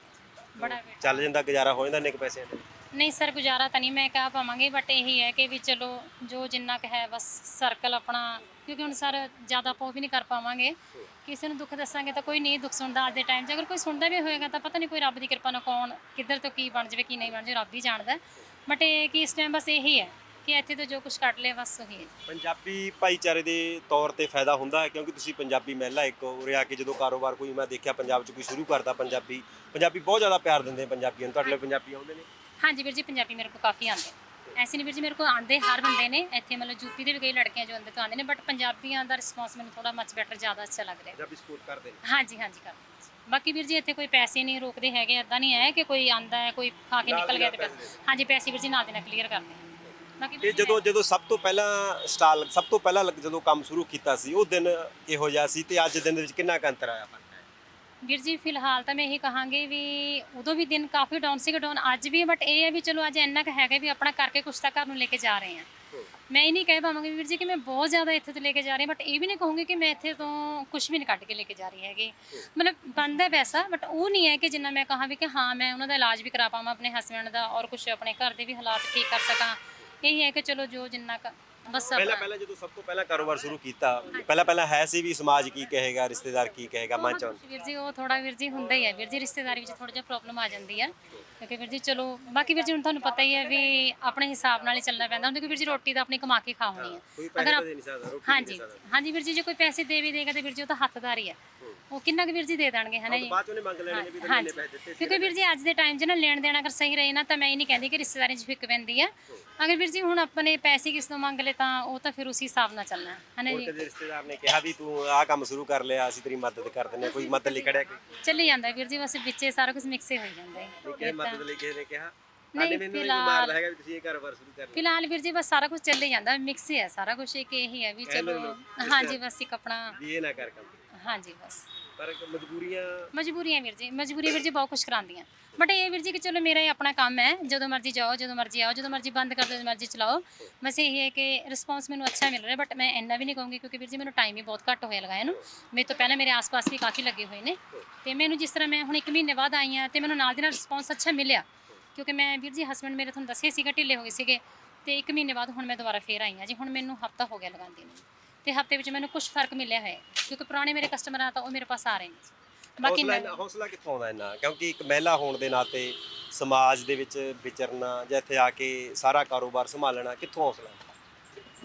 ਬੜਾ ਬੇਟਾ। ਚੱਲ ਜਾਂਦਾ ਗੁਜ਼ਾਰਾ ਹੋ ਜਾਂਦਾ ਇੰਨੇ ਕੁ ਪੈਸੇ ਨਹੀਂ ਸਰ ਗੁਜ਼ਾਰਾ ਤਾਂ ਨਹੀਂ ਮੈਂ ਕਹਿ ਪਾਵਾਂਗੀ ਬਟ ਇਹੀ ਹੈ ਕਿ ਵੀ ਚਲੋ ਜੋ ਜਿੰਨਾ ਕੁ ਹੈ ਬਸ ਸਰਕਲ ਆਪਣਾ ਕਿਉਂਕਿ ਹੁਣ ਸਰ ਜ਼ਿਆਦਾ ਆਪਾਂ ਉਹ ਵੀ ਨਹੀਂ ਕਰ ਪਾਵਾਂਗੇ। ਕਿਸੇ ਨੂੰ ਦੁੱਖ ਦੱਸਾਂਗੇ ਤਾਂ ਕੋਈ ਨਹੀਂ ਦੁੱਖ ਸੁਣਦਾ ਅੱਜ ਦੇ ਟਾਈਮ 'ਚ। ਅਗਰ ਕੋਈ ਸੁਣਦਾ ਵੀ ਹੋਏਗਾ ਤਾਂ ਪਤਾ ਨਹੀਂ ਕੋਈ ਰੱਬ ਦੀ ਕਿਰਪਾ ਨਾਲ ਕੌਣ ਕਿੱਧਰ ਤੋਂ ਕੀ ਬਣ ਜਾਵੇ ਕੀ ਨਹੀਂ ਬਣ ਜਾਵੇ ਰੱਬ ਹੀ ਜਾਣਦਾ। ਬਟ ਇਹ ਕਿ ਇਸ ਟਾਈਮ ਬਸ ਇਹੀ ਹੈ ਕਿ ਇੱਥੇ ਤੋਂ ਜੋ ਕੁਝ ਕੱਢ ਲਿਆ ਬਸ ਉਹੀ ਹੈ। ਪੰਜਾਬੀ ਭਾਈਚਾਰੇ ਦੇ ਤੌਰ ਤੇ ਫਾਇਦਾ ਹੁੰਦਾ ਹੈ ਕਿਉਂਕਿ ਤੁਸੀਂ ਪੰਜਾਬੀ ਮਹਿਲਾ ਇੱਕ ਉਰੇ ਆ ਕੇ ਜਦੋਂ ਕਾਰੋਬਾਰ ਕੋਈ ਮੈਂ ਦੇਖਿਆ ਪੰਜਾਬ 'ਚ ਕੋਈ ਸ਼ੁਰੂ ਕਰਦਾ ਪੰਜਾਬੀ ਪੰਜਾਬੀ ਬਹੁਤ ਜ਼ਿਆਦਾ ਪਿਆਰ ਦਿੰਦੇ ਪੰਜਾਬੀਆਂ ਨੂੰ। ਤੁਹਾਡੇ ਲਈ ਪੰਜਾਬੀ ਆਉਂਦੇ ਨੇ? ਹਾਂਜੀ ਵੀਰ ਜੀ ਪੰਜਾਬੀ ਮੇਰੇ ਕੋਲ ਕਾਫੀ ਆਉਂਦੇ ਐਸੇ ਨਹੀਂ ਵੀਰ ਜੀ ਮੇਰੇ ਕੋਲ ਆਂਦੇ ਹਰ ਬੰਦੇ ਨੇ ਇੱਥੇ ਮਤਲਬ ਯੂਪੀ ਦੇ ਵੀ ਕਈ ਲੜਕੀਆਂ ਜੋ ਅੰਦਰ ਤੋਂ ਆਉਂਦੇ ਨੇ ਬਟ ਪੰਜਾਬੀਆਂ ਦਾ ਰਿਸਪੌਂਸ ਮੈਨੂੰ ਥੋੜਾ ਮੱਚ ਬੈਟਰ ਜ਼ਿਆਦਾ ਅੱਛਾ ਲੱਗ ਰਿਹਾ। ਪੰਜਾਬੀ ਸਪੋਰਟ ਕਰਦੇ ਨੇ। ਹਾਂਜੀ ਹਾਂਜੀ ਕਰਦੇ। ਬਾਕੀ ਵੀਰ ਜੀ ਇੱਥੇ ਕੋਈ ਪੈਸੇ ਨਹੀਂ ਰੋਕਦੇ ਹੈਗੇ ਇਦਾਂ ਨਹੀਂ ਹੈ ਕਿ ਕੋਈ ਆਂਦਾ ਹੈ ਕੋਈ ਖਾ ਕੇ ਨਿਕਲ ਗਿਆ ਤੇ ਪੈਸੇ ਹਾਂਜੀ ਪੈਸੇ ਵੀਰ ਜੀ ਨਾਲ ਦੇ ਨਾਲ ਕਲੀਅਰ ਕਰਦੇ ਹਾਂ ਬਾਕੀ ਜੀ ਜਦੋਂ ਜਦੋਂ ਸਭ ਤੋਂ ਪਹਿਲਾਂ ਸਟਾਲ ਸਭ ਤੋਂ ਪਹਿਲਾਂ ਲੱਗ- ਜਦੋਂ ਕੰਮ ਸ਼ੁਰੂ ਕੀਤਾ ਸੀ ਉਹ ਦਿਨ ਕਿਹੋ ਜਿਹਾ ਸੀ ਤੇ ਅੱਜ ਦਿਨ ਦੇ ਵਿੱਚ ਕਿੰਨਾ ਕੁ ਅੰਤਰ ਆਇਆ? ਵੀਰ ਜੀ, ਫਿਲਹਾਲ ਤਾਂ ਮੈਂ ਇਹੀ ਕਹਾਂਗੀ ਵੀ ਉਦੋਂ ਵੀ ਦਿਨ ਕਾਫੀ ਡਾਊਨ ਸੀਗਾ, ਡਾਊਨ ਅੱਜ ਵੀ ਬਟ ਇਹ ਹੈ ਵੀ ਚਲੋ ਅੱਜ ਇੰਨਾ ਕੁ ਹੈਗਾ ਵੀ ਆਪਣਾ ਕਰਕੇ ਕੁਛ ਤਾਂ ਘਰ ਨੂੰ ਲੈ ਕੇ ਜਾ ਰਹੇ ਹਾਂ ਮੈਂ ਇਹ ਨਹੀਂ ਕਹਿ ਪਾਵਾਂਗੀ ਵੀਰ ਜੀ ਕਿ ਮੈਂ ਬਹੁਤ ਜ਼ਿਆਦਾ ਇੱਥੇ ਤੋਂ ਲੈ ਕੇ ਜਾ ਰਹੀ ਹਾਂ ਬਟ ਇਹ ਵੀ ਨਹੀਂ ਕਹੂੰਗੀ ਕਿ ਮੈਂ ਇੱਥੇ ਤੋਂ ਕੁਝ ਵੀ ਨਹੀਂ ਕੱਢ ਕੇ ਲੈ ਕੇ ਜਾ ਰਹੀ ਹੈਗੀ। ਮਤਲਬ ਬਣਦਾ ਪੈਸਾ ਬਟ ਉਹ ਨਹੀਂ ਹੈ ਕਿ ਜਿੰਨਾ ਮੈਂ ਕਹਾਂ ਵੀ ਕਿ ਹਾਂ, ਮੈਂ ਉਹਨਾਂ ਦਾ ਇਲਾਜ ਵੀ ਕਰਾ ਪਾਵਾਂ, ਆਪਣੇ ਹਸਬੰਡ ਦਾ ਔਰ ਕੁਝ ਆਪਣੇ ਘਰ ਦੇ ਵੀ ਹਾਲਾਤ ਠੀਕ ਕਰ ਸਕਾਂ। ਇਹੀ ਹੈ ਕਿ ਚਲੋ ਜੋ ਜਿੰਨਾ ਕੁ ਬਸ ਪਹਿਲਾਂ ਪਹਿਲਾਂ ਜਦੋਂ ਸਭ ਤੋਂ ਪਹਿਲਾਂ ਕਾਰੋਬਾਰ ਸ਼ੁਰੂ ਕੀਤਾ ਪਹਿਲਾਂ ਪਹਿਲਾਂ ਹੈ ਸੀ ਵੀ ਸਮਾਜ ਕੀ ਕਹੇਗਾ ਰਿਸ਼ਤੇਦਾਰ ਕੀ ਕਹੇਗਾ ਮਨ ਚ ਵੀਰ ਜੀ ਉਹ ਥੋੜਾ ਵੀਰ ਜੀ ਹੁੰਦਾ ਹੀ ਹੈ। ਵੀਰ ਜੀ ਰਿਸ਼ਤੇਦਾਰੀ ਵਿੱਚ ਥੋੜਾ ਜਿਹਾ ਪ੍ਰੋਬਲਮ ਆ ਜਾਂਦੀ ਹੈ। ਕਿਉਂਕਿ ਵੀਰ ਜੀ ਚਲੋ ਬਾਕੀ ਵੀਰ ਜੀ ਹੁਣ ਤੁਹਾਨੂੰ ਪਤਾ ਹੀ ਹੈ ਵੀ ਆਪਣੇ ਹਿਸਾਬ ਨਾਲ ਹੀ ਚੱਲਣਾ ਪੈਂਦਾ। ਹੁੰਦਾ ਕਿ ਵੀਰ ਜੀ ਰੋਟੀ ਤਾਂ ਆਪਣੀ ਕਮਾ ਕੇ ਖਾਣੀ ਹੈ। ਕੋਈ ਅਗਰ ਪੈਸੇ ਆਪ- ਦੇ ਨਹੀਂ ਸਕਦਾ ਰੋਟੀ ਹਾਂਜੀ। ਹਾਂਜੀ ਵੀਰ ਜੀ ਜੇ ਕੋਈ ਪੈਸੇ ਦੇ ਵੀ ਦੇਗਾ ਤੇ ਵੀਰ ਜੀ ਉਹ ਤਾਂ ਹੱਥਦਾਰ ਹੈ। ਉਹ ਕਿੰਨਾ ਕੁ ਵੀਰ ਜੀ ਦੇ ਦੇਣਗੇ ਹਨਾ ਜੀ? ਬਾਅਦ ਚ ਉਹਨੇ ਮੰਗ ਲੈਣੇ ਨੇ ਵੀ ਤੈਨੂੰ ਹਾਂਜੀ। ਇੰਨੇ ਪੈਸੇ ਦਿੱਤੇ ਕਿਉਂਕਿ ਵੀਰ ਜੀ ਅੱਜ ਦੇ ਟਾਈਮ 'ਚ ਨਾ ਲੈਣ ਦੇਣ ਅਗਰ ਸਹੀ ਰਹੇ ਨਾ ਤਾਂ ਮੈਂ ਇਹ ਨਹੀਂ ਕਹਿੰਦੀ ਕਿ ਰਿਸ਼ਤੇਦਾਰੀ 'ਚ ਫਿੱਕ ਪੈਂਦੀ ਹੈ। ਅਗਰ ਵੀਰ ਜੀ ਹੁਣ ਆਪਣੇ ਪੈਸੇ ਕਿਸ ਤੋਂ ਮੰਗ ਲਏ ਤਾਂ ਉਹ ਤਾਂ ਫਿਰ ਉਸੇ ਹਿਸਾਬ ਨਾਲ ਚੱਲਣਾ ਹਨਾ ਹੋਰ ਜੀ? ਕਦੇ ਰਿਸ਼ਤੇਦਾਰ ਨੇ ਕਿਹਾ ਵੀ ਤੂੰ ਆਹ ਕੰਮ ਸ਼ੁਰੂ ਕਰ ਲਿਆ ਅਸੀਂ ਤੇਰੀ ਮਦਦ ਕਰ ਦਿੰਦੇ ਹਾਂ ਕੋਈ ਮਦਦ ਲਈ ਖੜਿਆ ਕੋਈ? ਚੱਲੀ ਜਾਂਦਾ ਵੀਰ ਜੀ ਬਸ ਵਿੱਚੇ ਸਾਰਾ ਕੁਝ ਮਿਕਸ ਹੀ ਹੋਈ ਜਾਂਦਾ ਹੈ ਕਿਸੇ ਮਦਦ ਲਈ ਕਿਸੇ ਨੇ ਕਿਹਾ? ਨਹੀਂ, ਸਾਡੇ ਮੈਨੂੰ ਨਹੀਂ ਫਿਲਹਾਲ- ਮਾਰਦਾ ਹੈਗਾ ਵੀ ਤੁਸੀਂ ਇਹ ਕਾਰੋਬਾਰ ਸ਼ੁਰੂ ਕਰ ਲਿਆ ਫਿਲਹਾਲ ਵੀਰ ਜੀ ਬਸ ਸਾਰਾ ਕੁਝ ਚੱਲ ਜਾਂਦਾ ਮਿਕਸ ਹੀ ਹੈ ਸਾਰਾ ਕੁਝ ਇੱਕ ਇਹੀ ਹੈ ਵੀ ਚਲੋ ਹਾਂਜੀ ਬਸ ਇੱਕ ਆਪਣਾ ਵੀ ਇਹ ਨਾ ਕਰ ਕੰਮ। ਹਾਂਜੀ ਬਸ। ਪਰ ਮਜਬੂਰੀਆਂ ਮਜਬੂਰੀਆਂ ਵੀਰ ਜੀ ਮਜਬੂਰੀਆਂ ਵੀਰ ਜੀ ਬਹੁਤ ਕੁਝ ਕਰਾਉਂਦੀਆਂ। ਬਟ ਇਹ ਵੀਰ ਜੀ ਕਿ ਚਲੋ ਮੇਰਾ ਇਹ ਆਪਣਾ ਕੰਮ ਹੈ ਜਦੋਂ ਮਰਜ਼ੀ ਜਾਓ ਜਦੋਂ ਮਰਜ਼ੀ ਆਓ ਜਦੋਂ ਮਰਜ਼ੀ ਬੰਦ ਕਰ ਦਿਓ ਜਦੋਂ ਮਰਜ਼ੀ ਚਲਾਓ। ਬਸ ਇਹ ਹੈ ਕਿ ਰਿਸਪੌਂਸ ਮੈਨੂੰ ਅੱਛਾ ਮਿਲ ਰਿਹਾ ਬਟ ਮੈਂ ਇੰਨਾ ਵੀ ਨਹੀਂ ਕਹੂੰਗੀ ਕਿਉਂਕਿ ਵੀਰ ਜੀ ਮੈਨੂੰ ਟਾਈਮ ਹੀ ਬਹੁਤ ਘੱਟ ਹੋਇਆ ਲਗਾਇਆ ਨੂੰ ਮੇਰੇ ਤੋਂ ਪਹਿਲਾਂ ਮੇਰੇ ਆਸ-ਪਾਸ ਵੀ ਕਾਫੀ ਲੱਗੇ ਹੋਏ ਨੇ। ਤੇ ਮੈਨੂੰ ਜਿਸ ਤਰ੍ਹਾਂ ਮੈਂ ਹੁਣ 1 ਮਹੀਨੇ ਬਾਅਦ ਆਈ ਹਾਂ ਤੇ ਮੈਨੂੰ ਨਾਲ ਦੀ ਨਾਲ ਰਿਸਪੌਂਸ ਅੱਛਾ ਮਿਲਿਆ। ਕਿਉਂਕਿ ਮੈਂ ਵੀਰ ਜੀ ਹਸਬੰਡ ਮੇਰੇ ਤੁਹਾਨੂੰ ਦੱਸਿਆ ਸੀਗਾ ਢਿੱਲੇ ਹੋ ਗਏ ਸੀਗੇ। ਤੇ 1 ਮਹੀਨੇ ਬਾਅਦ ਹੁਣ ਮੈਂ ਦੁਬਾਰਾ ਫੇਰ ਆਈ ਹਾਂ ਜੀ ਹੁਣ ਮੈਨੂੰ ਹਫਤਾ ਹੋ ਗਿਆ ਲਗਾਉਂਦੀ ਨੂੰ। ਤੇ ਹਫ਼ਤੇ ਵਿੱਚ ਮੈਨੂੰ ਕੁਝ ਫ਼ਰਕ ਮਿਲਿਆ ਹੋਇਆ ਹੈ ਕਿਉਂਕਿ ਪੁਰਾਣੇ ਮੇਰੇ ਕਸਟਮਰ ਆ ਤਾਂ ਉਹ ਮੇਰੇ ਪਾਸ ਆ ਰਹੇ ਨੇ। ਬਾਕੀ ਹੌਸਲਾ ਇੰਨਾ- ਹੌਸਲਾ ਕਿੱਥੋਂ ਆਉਂਦਾ ਇੰਨਾ? ਕਿਉਂਕਿ ਇੱਕ ਮਹਿਲਾ ਹੋਣ ਦੇ ਨਾਤੇ ਸਮਾਜ ਦੇ ਵਿੱਚ ਵਿਚਰਨਾ ਜਾਂ ਇੱਥੇ ਆ ਕੇ ਸਾਰਾ ਕਾਰੋਬਾਰ ਸੰਭਾਲਣਾ ਕਿੱਥੋਂ ਹੌਸਲਾ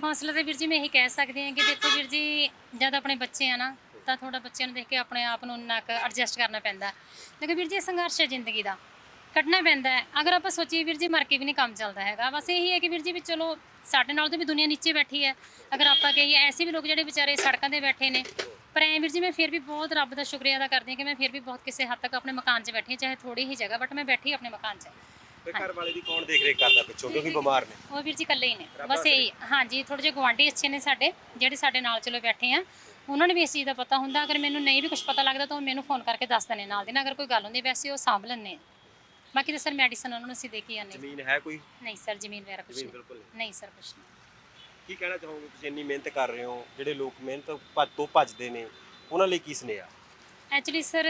ਹੌਸਲਾ ਤੇ ਵੀਰ ਜੀ ਮੈਂ ਇਹੀ ਕਹਿ ਸਕਦੀ ਹਾਂ ਕਿ ਦੇਖੋ ਵੀਰ ਜੀ ਜਦ ਆਪਣੇ ਬੱਚੇ ਆ ਨਾ ਤਾਂ ਥੋੜਾ ਬੱਚਿਆਂ ਨੂੰ ਦੇਖ ਕੇ ਆਪਣੇ ਆਪ ਨੂੰ ਉਨਾ ਕੁ ਐਡਜਸਟ ਕਰਨਾ ਪੈਂਦਾ। ਦੇਖੋ ਵੀਰ ਜੀ ਇਹ ਸੰਘਰਸ਼ ਹੈ ਜ਼ਿੰਦਗੀ ਦਾ। ਕੱਢਣਾ ਪੈਂਦਾ ਹੈ। ਅਗਰ ਆਪਾਂ ਸੋਚੀਏ ਵੀਰ ਜੀ ਮਰ ਕੇ ਵੀ ਨਹੀਂ ਕੰਮ ਚੱਲਦਾ ਹੈਗਾ। ਬਸ ਇਹੀ ਹੈ ਕਿ ਵੀਰ ਜੀ ਵੀ ਚਲੋ ਸਾਡੇ ਨਾਲ ਤਾਂ ਵੀ ਦੁਨੀਆ ਨੀਚੇ ਬੈਠੀ ਹੈ। ਅਗਰ ਆਪਾਂ ਕਹੀਏ ਐਸੇ ਵੀ ਲੋਕ ਜਿਹੜੇ ਵਿਚਾਰੇ ਸੜਕਾਂ ਤੇ ਬੈਠੇ ਨੇ ਪਰ ਐ ਵੀਰ ਜੀ ਮੈਂ ਫਿਰ ਵੀ ਬਹੁਤ ਰੱਬ ਦਾ ਸ਼ੁਕਰੀਆ ਅਦਾ ਕਰਦੀ ਹਾਂ ਕਿ ਮੈਂ ਫਿਰ ਵੀ ਬਹੁਤ ਕਿਸੇ ਹੱਦ ਤੱਕ ਆਪਣੇ ਮਕਾਨ 'ਚ ਬੈਠੀ ਹਾਂ ਚਾਹੇ ਥੋੜੀ ਹੀ ਜਗ੍ਹਾ ਬਟ ਮੈਂ ਬੈਠੀ ਆਪਣੇ ਮਕਾਨ 'ਚ। ਘਰ ਵਾਲੇ ਦੀ ਕੌਣ ਦੇਖ ਰੇਖ ਕਰਦਾ ਪਿੱਛੋਂ? ਕਿਉਂਕਿ ਬਿਮਾਰ ਨੇ। ਉਹ ਵੀਰ ਜੀ ਇਕੱਲੇ ਹੀ ਨੇ। ਬਸ ਇਹ ਹਾਂਜੀ ਥੋੜੇ ਜਿਹੇ ਗਵਾਂਢੀ ਅੱਛੇ ਨੇ ਸਾਡੇ ਜਿਹੜੇ ਸਾਡੇ ਨਾਲ ਚਲੋ ਬੈਠੇ ਆ। ਉਹਨਾਂ ਨੂੰ ਵੀ ਇਸ ਚੀਜ਼ ਦਾ ਪਤਾ ਹੁੰਦਾ। ਅਗਰ ਮੈਨੂੰ ਨਹੀਂ ਵੀ ਕੁਝ ਪਤਾ ਲੱਗਦਾ ਤਾਂ ਉਹ ਮੈਨੂੰ ਫੋਨ ਕਰਕੇ ਦੱਸ ਦਿੰਦੇ ਨਾਲ ਦੀ ਨਾਲ। ਅਗਰ ਕੋਈ ਗੱਲ ਹੁੰਦੀ ਵੈਸੇ ਉਹ ਸਾਂਭ ਲੈਂਦੇ ਆ ਬਾਕੀ ਤਾਂ ਸਰ ਮੈਡੀਸਨ ਉਹਨਾਂ ਨੂੰ ਅਸੀਂ ਦੇ ਕੇ ਆਨੇ ਜ਼ਮੀਨ ਹੈ ਕੋਈ? ਨਹੀਂ ਸਰ ਜ਼ਮੀਨ ਵਗੈਰਾ ਕੁਝ ਜ਼ਮੀਨ ਨਹੀਂ। ਬਿਲਕੁਲ ਨਹੀਂ। ਨਹੀਂ ਸਰ ਕੁਝ ਨਹੀਂ। ਕੀ ਕਹਿਣਾ ਚਾਹੋਗੇ ਤੁਸੀਂ? ਇੰਨੀ ਮਿਹਨਤ ਕਰ ਰਹੇ ਹੋ ਜਿਹੜੇ ਲੋਕ ਮਿਹਨਤ ਭੱਜ ਤੋਂ ਭੱਜਦੇ ਨੇ ਉਹਨਾਂ ਲਈ ਕੀ ਸੁਨੇਹਾ? ਐਕਚੁਅਲੀ ਸਰ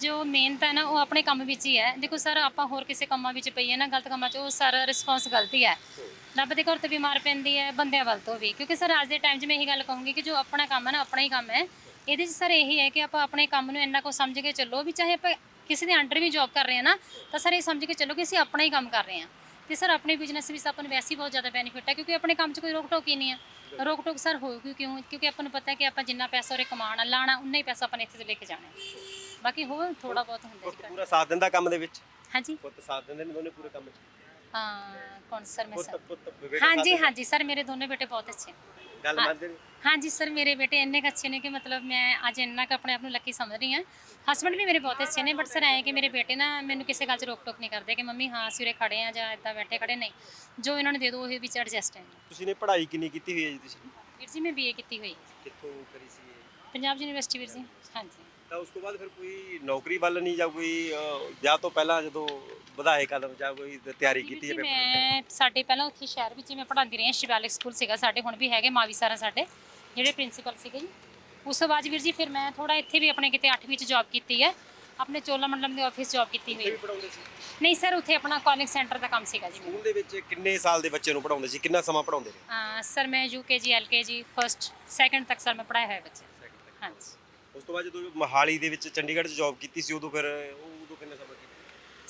ਜੋ ਮਿਹਨਤ ਹੈ ਨਾ ਉਹ ਆਪਣੇ ਕੰਮ ਵਿੱਚ ਹੀ ਹੈ। ਦੇਖੋ ਸਰ ਆਪਾਂ ਹੋਰ ਕਿਸੇ ਕੰਮਾਂ ਵਿੱਚ ਪਈਏ ਨਾ ਗਲਤ ਕੰਮਾਂ 'ਚ ਉਹ ਸਾਰਾ ਰਿਸਪੌਂਸ ਗਲਤੀ ਹੈ ਰੱਬ ਦੇ ਘਰ ਤੋਂ ਬਿਮਾਰ ਪੈਂਦੀ ਹੈ ਬੰਦਿਆਂ ਵੱਲ ਤੋਂ ਵੀ। ਕਿਉਂਕਿ ਸਰ ਅੱਜ ਦੇ ਟਾਈਮ 'ਚ ਮੈਂ ਇਹੀ ਗੱਲ ਕਹੂੰਗੀ ਕਿ ਜੋ ਆਪਣਾ ਕੰਮ ਹੈ ਨਾ ਆਪਣਾ ਹੀ ਕੰਮ ਹੈ। ਇਹਦੇ 'ਚ ਸਰ ਇਹੀ ਹੈ ਕਿ ਆਪਾਂ ਆਪਣੇ ਕੰਮ ਨੂੰ ਇੰਨਾ ਕੋ ਸਮਝ ਕੇ ਚੱਲੋ ਵੀ ਚਾਹੇ ਆਪਾਂ ਕਿਸੇ ਦੇ ਅੰਡਰ ਵੀ ਜੌਬ ਕਰ ਰਹੇ ਹਾਂ ਨਾ ਤਾਂ ਸਰ ਇਹ ਸਮਝ ਕੇ ਚੱਲੋ ਕਿ ਅਸੀਂ ਆਪਣਾ ਹੀ ਕੰਮ ਕਰ ਰਹੇ ਹਾਂ ਤੇ ਸਰ ਆਪਣੇ ਬਿਜ਼ਨਸ ਵਿੱਚ ਆਪਾਂ ਨੂੰ ਵੈਸੇ ਬਹੁਤ ਜ਼ਿਆਦਾ ਬੈਨੀਫਿਟ ਹੈ ਕਿਉਂਕਿ ਆਪਣੇ ਕੰਮ 'ਚ ਕੋਈ ਰੋਕ ਟੋਕ ਹੀ ਨਹੀਂ ਹੈ ਰੋਕ ਟੋਕ ਸਰ ਹੋਊਗੀ ਕਿਉਂ ਕਿਉਂਕਿ ਆਪਾਂ ਨੂੰ ਪਤਾ ਹੈ ਕਿ ਆਪਾਂ ਜਿੰਨਾ ਪੈਸਾ ਉਰੇ ਕਮਾਉਣਾ ਲਾਣਾ ਉਨਾ ਹੀ ਪੈਸਾ ਆਪਾਂ ਨੇ ਇੱਥੇ ਤੋਂ ਲੈ ਕੇ ਜਾਣਾ। ਬਾਕੀ ਹੋਰ ਥੋੜਾ ਬਹੁਤ ਹੁੰਦਾ ਜੀ। ਪੂਰਾ ਸਾਥ ਦਿੰਦਾ ਕੰਮ ਦੇ ਵਿੱਚ? ਹਾਂਜੀ। ਪੁੱਤ ਸਾਥ ਦਿੰਦੇ ਨੇ ਦੋਨੇ ਪੂਰੇ ਕੰਮ 'ਚ? ਹਾਂ ਕੌਣ ਸਰ ਮੈਂ ਸਰ? ਹਾਂਜੀ ਹਾਂਜੀ ਸਰ ਮੇਰੇ ਦੋਨੇ ਬੇਟੇ ਬਹੁਤ ਅੱਛੇ। ਗੱਲ ਮੰਨਦੇ ਨੇ ਹਾਂਜੀ ਸਰ ਮੇਰੇ ਬੇਟੇ ਇੰਨੇ ਕੁ ਅੱਛੇ ਨੇ ਕਿ ਮਤਲਬ ਮੈਂ ਅੱਜ ਇੰਨਾ ਕੁ ਆਪਣੇ ਆਪ ਨੂੰ ਲੱਕੀ ਸਮਝ ਰਹੀ ਹਾਂ। ਹਸਬੰਡ ਵੀ ਮੇਰੇ ਬਹੁਤ ਅੱਛੇ ਨੇ ਬਟ ਸਰ ਐਂ ਕਿ ਮੇਰੇ ਬੇਟੇ ਨਾ ਮੈਨੂੰ ਕਿਸੇ ਗੱਲ 'ਚ ਰੋਕ ਟੋਕ ਨਹੀਂ ਕਰਦੇ ਕਿ ਮੰਮੀ ਹਾਂ ਅਸੀਂ ਉਰੇ ਖੜੇ ਆ ਜਾਂ ਇਦਾਂ ਬੈਠੇ ਖੜੇ ਨਹੀਂ। ਜੋ ਇਹਨਾਂ ਨੂੰ ਦੇ ਦਿਓ ਉਹ ਵਿੱਚ ਐਡਜਸਟ ਹੈ। ਤੁਸੀਂ ਨੇ ਪੜ੍ਹਾਈ ਕਿੰਨੀ ਕੀਤੀ ਹੋਈ ਹੈ ਜੀ ਤੁਸੀਂ? ਵੀਰ ਜੀ ਮੈਂ ਬੀਏ ਕੀਤੀ ਹੋਈ ਹੈ। ਕਿੱਥੋਂ ਕਰੀ ਸੀ ਇਹ? ਪੰਜਾਬ ਯੂਨੀਵਰਸਿਟੀ ਵੀਰ ਜੀ ਹਾਂਜੀ। ਤਾਂ ਉਸ ਤੋਂ ਬਾਅਦ ਫਿਰ ਕੋਈ ਨੌਕਰੀ ਵੱਲ ਨਹੀਂ ਜਾਂ ਕੋਈ ਅਹ, ਵਿਆਹ ਤੋਂ ਪਹਿਲਾਂ ਜਦੋਂ ਵਧਾਏ ਕਦਮ ਜਾਂ ਕੋਈ ਤਿਆਰੀ ਕੀਤੀ ਜੀ ਹੈ ਮੈਂ ਸਾਡੇ ਪਹਿਲਾਂ ਉੱਥੇ ਸ਼ਹਿਰ ਵਿੱਚ ਮੈਂ ਪੜ੍ਹਾਉਂਦੀ ਰਹੀ ਹਾਂ ਸ਼ਿਵਾਲਿਕ ਸਕੂਲ ਸੀਗਾ ਸਾਡੇ ਹੁਣ ਵੀ ਹੈਗੇ ਮਾਵੀ ਸਾਰਾ ਸਾਡੇ ਜਿਹੜੇ ਪ੍ਰਿੰਸੀਪਲ ਸੀਗੇ ਜੀ। ਉਸ ਤੋਂ ਬਾਅਦ ਵੀਰ ਜੀ ਫਿਰ ਮੈਂ ਥੋੜਾ ਇੱਥੇ ਵੀ ਆਪਣੇ ਕਿਤੇ 8ਵੀਂ ਚ ਜੌਬ ਕੀਤੀ ਹੈ ਆਪਣੇ ਚੋਲਾ ਮੰਡਲਮ ਦੇ ਆਫਿਸ ਜੌਬ ਕੀਤੀ ਹੋਈ ਨਹੀਂ ਸਰ ਉੱਥੇ ਆਪਣਾ ਕਾਲਿੰਗ ਸੈਂਟਰ ਦਾ ਕੰਮ ਸੀਗਾ ਜੀ ਸਕੂਲ ਦੇ ਵਿੱਚ ਕਿੰਨੇ ਸਾਲ ਦੇ ਬੱਚੇ ਨੂੰ ਪੜਾਉਂਦੇ ਸੀ? ਕਿੰਨਾ ਸਮਾਂ ਪੜਾਉਂਦੇ ਨੇ ਮੇਰਾ ਸਰ ਮੈਂ ਯੂਕੇਜੀ ਐਲਕੇਜੀ ਫਰਸਟ ਸੈਕੰਡ ਤੱਕ ਸਰ ਮੈਂ ਪੜਾਇਆ ਹੋਇਆ ਬੱਚੇ। ਹਾਂਜੀ। ਉਸ ਤੋਂ ਬਾਅਦ ਜਦੋਂ ਮੋਹਾਲੀ ਦੇ ਵਿੱਚ ਚੰਡੀਗੜ੍ਹ 'ਚ ਜੌਬ ਕੀਤੀ ਸੀ ਉਦੋਂ ਫਿਰ ਉਹ ਉਦੋਂ ਕਿੰਨਾ ਸਮਾਂ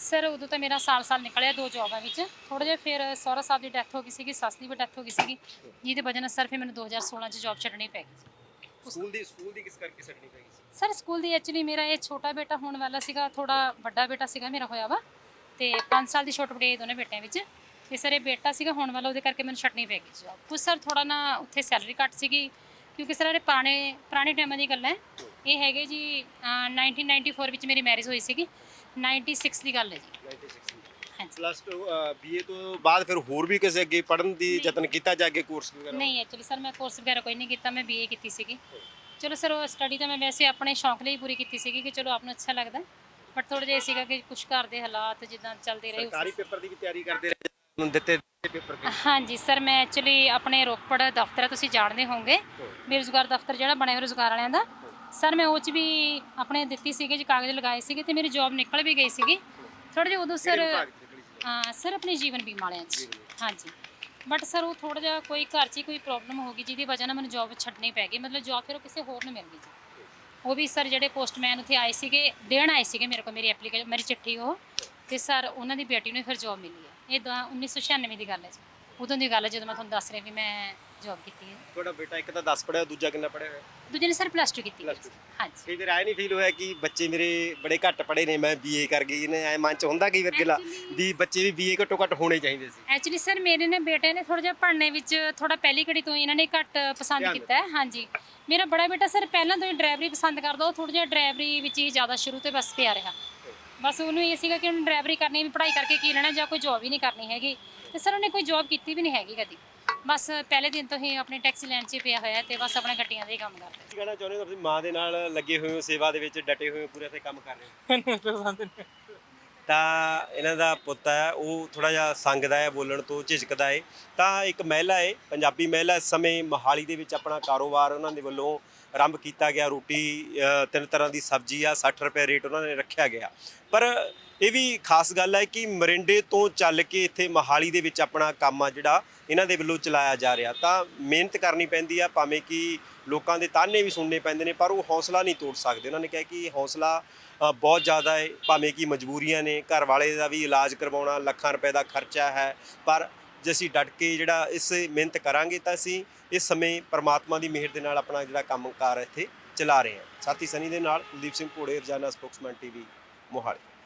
ਸਰ ਉਦੋਂ ਤਾਂ ਮੇਰਾ ਸਾਲ ਸਾਲ ਨਿਕਲਿਆ ਦੋ ਜੌਬਾਂ ਵਿੱਚ। ਥੋੜਾ ਜਿਹਾ ਫਿਰ ਸਹੁਰਾ ਸਾਹਿਬ ਦੀ ਡੈਥ ਹੋ ਗਈ ਸੀਗੀ ਸੱਸ ਦੀ ਵੀ ਡੈਥ ਹੋ ਗਈ ਸੀਗੀ। ਜਿਹਦੇ ਵਜ੍ਹਾ ਨਾਲ ਸਰ ਫਿਰ ਮੈਨੂੰ 2016 ਚ ਜੌਬ ਛੱਡਣੀ ਪੈ ਗਈ। ਸਕੂਲ ਦੀ ਸਕੂਲ ਦੀ ਕਿਸ ਕਰਕੇ ਛੱਡਣੀ ਪਈ ਸੀ? ਸਰ ਸਕੂਲ ਦੀ ਐਕਚੁਅਲੀ ਮੇਰਾ ਇਹ ਛੋਟਾ ਬੇਟਾ ਹੋਣ ਵਾਲਾ ਸੀਗਾ ਥੋੜਾ ਵੱਡਾ ਬੇਟਾ ਸੀਗਾ ਮੇਰਾ ਹੋਇਆ ਵਾ। ਤੇ 5 ਸਾਲ ਦੀ ਛੋਟ ਬੜੀ ਦੋਨੇ ਬੇਟਿਆਂ ਵਿੱਚ। ਤੇ ਸਰ ਇਹ ਬੇਟਾ ਸੀਗਾ ਹੁਣ ਵਾਲਾ ਉਹਦੇ ਕਰਕੇ ਮੈਨੂੰ ਛੱਡਣੀ ਪੈ ਗਈ ਜੌਬ ਕੁਛ ਸਰ ਥੋੜਾ ਨਾ ਉੱਥੇ ਸੈਲਰੀ ਘੱਟ ਸੀਗੀ ਕਿਉਂਕਿ ਸਰ ਇਹ ਪੁਰਾਣੇ ਪੁਰਾਣੇ ਟਾਈਮਾਂ ਦੀ ਗੱਲ ਹੈ। ਇਹ ਹੈਗੇ ਜੀ ਅਹ, 1994 ਵਿੱਚ ਮੇਰੀ ਮੈਰਿਜ ਹੋਈ ਸੀਗੀ। 96 ਦੀ ਗੱਲ ਹੈ ਜੀ। ਹਾਂਜੀ। ਪਲੱਸ 2 ਬੀਏ ਤੋਂ ਬਾਅਦ ਫਿਰ ਹੋਰ ਵੀ ਕਿਸੇ ਅੱਗੇ ਪੜਨ ਦੀ ਯਤਨ ਕੀਤਾ ਜਾ ਅੱਗੇ ਕੋਰਸ ਵਗੈਰਾ? ਨਹੀਂ ਐਕਚੁਅਲੀ ਸਰ ਮੈਂ ਕੋਰਸ ਵਗੈਰਾ ਕੋਈ ਨਹੀਂ ਕੀਤਾ ਮੈਂ ਬੀਏ ਕੀਤੀ ਸੀਗੀ। ਚਲੋ ਸਰ ਉਹ ਸਟੱਡੀ ਤਾਂ ਮੈਂ ਵੈਸੇ ਆਪਣੇ ਸ਼ੌਂਕ ਲਈ ਪੂਰੀ ਕੀਤੀ ਸੀਗੀ ਕਿ ਚਲੋ ਆਪ ਨੂੰ ਅੱਛਾ ਲੱਗਦਾ। ਬਟ ਥੋੜਾ ਜਿਹਾ ਸੀਗਾ ਕਿ ਕੁਝ ਘਰ ਦੇ ਹਾਲਾਤ ਜਿੱਦਾਂ ਚੱਲਦੇ ਰਹੇ ਸਰਕਾਰੀ ਪੇਪਰ ਦੀ ਵੀ ਤਿਆਰੀ ਕਰਦੇ ਰਹੇ ਦਿੱਤੇ ਪੇਪਰ ਕੇ ਹਾਂਜੀ ਸਰ ਮੈਂ ਐਕਚੁਅਲੀ ਆਪਣੇ ਰੋਪੜ ਦਫ਼ਤਰ ਤੁਸੀਂ ਜਾਣਦੇ ਹੋਵੋਗੇ। ਬੇਰੁਜ਼ਗਾਰ ਦਫ਼ਤਰ ਜਿਹੜਾ ਬਣਿਆ ਰੁਜ਼ਗਾਰ ਵਾਲਿਆਂ ਦਾ। ਸਰ ਮੈਂ ਉਹ 'ਚ ਵੀ ਆਪਣੇ ਦਿੱਤੀ ਸੀਗੇ ਜੀ ਕਾਗਜ਼ ਲਗਾਏ ਸੀਗੇ ਤੇ ਮੇਰੀ ਜੌਬ ਨਿਕਲ ਵੀ ਗਈ ਸੀਗੀ। ਥੋੜਾ ਜਿਹਾ ਉਦੋਂ ਸਰ ਹਾਂ ਸਰ ਆਪਣੇ ਜੀਵਨ ਬੀਮਾ ਵਾਲਿਆਂ 'ਚ। ਹਾਂਜੀ। ਬਟ ਸਰ ਉਹ ਥੋੜਾ ਜਿਹਾ ਕੋਈ ਘਰ 'ਚ ਹੀ ਕੋਈ ਪ੍ਰੋਬਲਮ ਹੋ ਗਈ ਜਿਹਦੀ ਵਜ੍ਹਾ ਨਾਲ ਮੈਨੂੰ ਜੌਬ ਛੱਡਣੀ ਪੈ ਗਈ। ਮਤਲਬ ਜੌਬ ਫਿਰ ਉਹ ਕਿਸੇ ਹੋਰ ਨੂੰ ਮਿਲ ਗਈ ਜੀ। ਉਹ ਵੀ ਸਰ ਜਿਹੜੇ ਪੋਸਟਮੈਨ ਉੱਥੇ ਆਏ ਸੀਗੇ ਦੇਣ ਆਏ ਸੀਗੇ ਮੇਰੇ ਕੋਲ ਮੇਰੀ ਐਪਲੀਕੇਸ਼ਨ ਮੇਰੀ ਚਿੱਠੀ ਉਹ। ਤੇ ਸਰ ਉਹਨਾਂ ਦੀ ਬੇਟੀ ਨੂੰ ਫਿਰ ਜੌਬ ਮਿਲੀ ਹੈ। ਇਹ ਤਾਂ 1996 ਦੀ ਗੱਲ ਹੈ ਜੀ। ਉਦੋਂ ਦੀ ਗੱਲ ਹੈ ਜਦੋਂ ਮੈਂ ਤੁਹਾਨੂੰ ਦੱਸ ਰਹੀ ਵੀ ਮੈਂ ਜੌਬ ਕੀਤੀ ਹੈ। ਤੁਹਾਡਾ ਬੇਟਾ ਇੱਕ ਤਾਂ 10 ਪੜਿਆ ਦੂਜਾ ਕਿੰਨਾ ਪੜਿਆ ਹੋਇਆ? ਦੂਜੇ ਨੇ ਸਰ ਪਲੱਸ 2 ਕੀਤੀ ਹੈ। Plus two। ਹਾਂਜੀ। ਕਈ ਵਾਰ ਆਇਆ ਨਹੀਂ ਫੀਲ ਹੋਇਆ ਕਿ ਬੱਚੇ ਮੇਰੇ ਬੜੇ ਘੱਟ ਪੜੇ ਨੇ ਮੈਂ ਬੀਏ ਕਰ ਗਈ ਨੇ ਐ ਮਨ ਚ ਹੁੰਦਾ ਕਈ ਵਾਰ ਗਿਲਾ ਵੀ ਬੱਚੇ ਵੀ ਬੀਏ ਘੱਟੋ ਘੱਟ ਹੋਣੇ ਚਾਹੀਦੇ ਸੀ। ਐਕਚੁਅਲੀ ਸਰ ਮੇਰੇ ਨੇ ਬੇਟੇ ਨੇ ਥੋੜਾ ਜਿਹਾ ਪੜ੍ਹਨੇ ਵਿੱਚ ਥੋੜਾ ਪਹਿਲੀ ਘੜੀ ਤੋਂ ਹੀ ਇਹਨਾਂ ਨੇ ਘੱਟ ਪਸੰਦ ਧਿਆਨ ਕੀਤਾ ਹੈ ਹਾਂਜੀ। ਮੇਰਾ ਬੜਾ ਬੇਟਾ ਸਰ ਪਹਿਲਾਂ ਤੋਂ ਹੀ ਡਰਾਈਵਰੀ ਪਸੰਦ ਕਰਦਾ ਉਹ ਥੋੜਾ ਜਿਹਾ ਡਰਾਈਵਰੀ ਵਿੱਚ ਹੀ ਜ਼ਿਆਦਾ ਸ਼ੁਰੂ ਤੋਂ ਬਸ ਪਿਆ ਰਿਹਾ। ਬਸ ਉਹਨੂੰ ਇਹ ਸੀਗਾ ਕਿ ਉਹਨੂੰ ਡਰਾਈਵਰੀ ਕਰਨੀ ਵੀ ਪੜ੍ਹਾਈ ਕਰਕੇ ਕੀ ਲੈਣਾ ਜਾਂ ਕੋਈ ਜੌਬ ਹੀ ਨਹੀਂ ਕਰਨੀ ਹੈਗੀ। ਤੇ ਸਰ ਉਹਨੇ ਕੋਈ ਜੌਬ ਕੀਤੀ ਵੀ ਨਹੀਂ ਹੈਗੀ ਕਦੀ। ਬਸ ਪਹਿਲੇ ਦਿਨ ਤੋਂ ਹੀ ਆਪਣੀ ਟੈਕਸੀ ਲਾਈਨ 'ਚ ਪਿਆ ਹੋਇਆ ਤੇ ਬਸ ਆਪਣਾ ਗੱਡੀਆਂ ਦਾ ਹੀ ਕੰਮ ਕਰਦਾ। ਕੀ ਕਹਿਣਾ ਚਾਹੁੰਦੇ ਹੋ? ਤੁਸੀਂ ਮਾਂ ਦੇ ਨਾਲ ਲੱਗੇ ਹੋਏ ਹੋ ਸੇਵਾ ਦੇ ਵਿੱਚ ਡਟੇ ਹੋਏ ਹੋ ਪੂਰੇ ਤੇ ਕੰਮ ਕਰ ਰਹੇ ਹੋ? ਮੈਨੂੰ ਪਸੰਦ ਨਹੀਂ ਤਾਂ ਇਹਨਾਂ ਦਾ ਪੁੱਤ ਹੈ ਉਹ ਥੋੜਾ ਜਿਹਾ ਸੰਗਦਾ ਹੈ ਬੋਲਣ ਤੋਂ ਝਿਜਕਦਾ ਹੈ। ਤਾਂ ਇੱਕ ਮਹਿਲਾ ਹੈ ਪੰਜਾਬੀ ਮਹਿਲਾ ਇਸ ਸਮੇਂ ਮੋਹਾਲੀ ਦੇ ਵਿੱਚ ਆਪਣਾ ਕਾਰੋਬਾਰ ਉਹਨਾਂ ਦੇ ਵੱਲੋਂ ਆਰੰਭ ਕੀਤਾ ਗਿਆ, ਰੋਟੀ ਤਿੰਨ ਤਰ੍ਹਾਂ ਦੀ ਸਬਜ਼ੀ ਆ 60 ਰੁਪਏ ਰੇਟ ਉਹਨਾਂ ਨੇ ਰੱਖਿਆ ਗਿਆ। ਪਰ ਇਹ ਵੀ ਖਾਸ ਗੱਲ ਹੈ ਕਿ ਮਰਿੰਡੇ ਤੋਂ ਚੱਲ ਕੇ ਇੱਥੇ ਮੋਹਾਲੀ ਦੇ ਵਿੱਚ ਆਪਣਾ ਕੰਮ ਆ ਜਿਹੜਾ ਇਹਨਾਂ ਦੇ ਵੱਲੋਂ ਚਲਾਇਆ ਜਾ ਰਿਹਾ। ਤਾਂ ਮਿਹਨਤ ਕਰਨੀ ਪੈਂਦੀ ਆ, ਭਾਵੇਂ ਕਿ ਲੋਕਾਂ ਦੇ ਤਾਨੇ ਵੀ ਸੁਣਨੇ ਪੈਂਦੇ ਨੇ, ਪਰ ਉਹ ਹੌਸਲਾ ਨਹੀਂ ਤੋੜ ਸਕਦੇ। ਉਹਨਾਂ ਨੇ ਕਿਹਾ ਕਿ ਹੌਸਲਾ ਬਹੁਤ ਜ਼ਿਆਦਾ ਹੈ, ਭਾਵੇਂ ਕਿ ਮਜਬੂਰੀਆਂ ਨੇ ਘਰ ਵਾਲੇ ਦਾ ਵੀ ਇਲਾਜ ਕਰਵਾਉਣਾ, ਲੱਖਾਂ ਰੁਪਏ ਦਾ ਖਰਚਾ ਹੈ, ਪਰ ਜੇ ਅਸੀਂ ਡਟ ਕੇ ਜਿਹੜਾ ਇਸ ਮਿਹਨਤ ਕਰਾਂਗੇ ਤਾਂ ਅਸੀਂ ਇਸ ਸਮੇਂ ਪਰਮਾਤਮਾ ਦੀ ਮਿਹਰ ਦੇ ਨਾਲ ਆਪਣਾ ਜਿਹੜਾ ਕੰਮਕਾਰ ਇੱਥੇ ਚਲਾ ਰਹੇ ਹਾਂ। ਸਾਥੀ ਸਨੀ ਦੇ ਨਾਲ ਕੁਲਦੀਪ ਸਿੰਘ ਘੋੜੇ, ਰਜਾਨਾ ਸਪੋਕਸਮੈਨ ਟੀਵੀ, ਮੋਹਾਲੀ।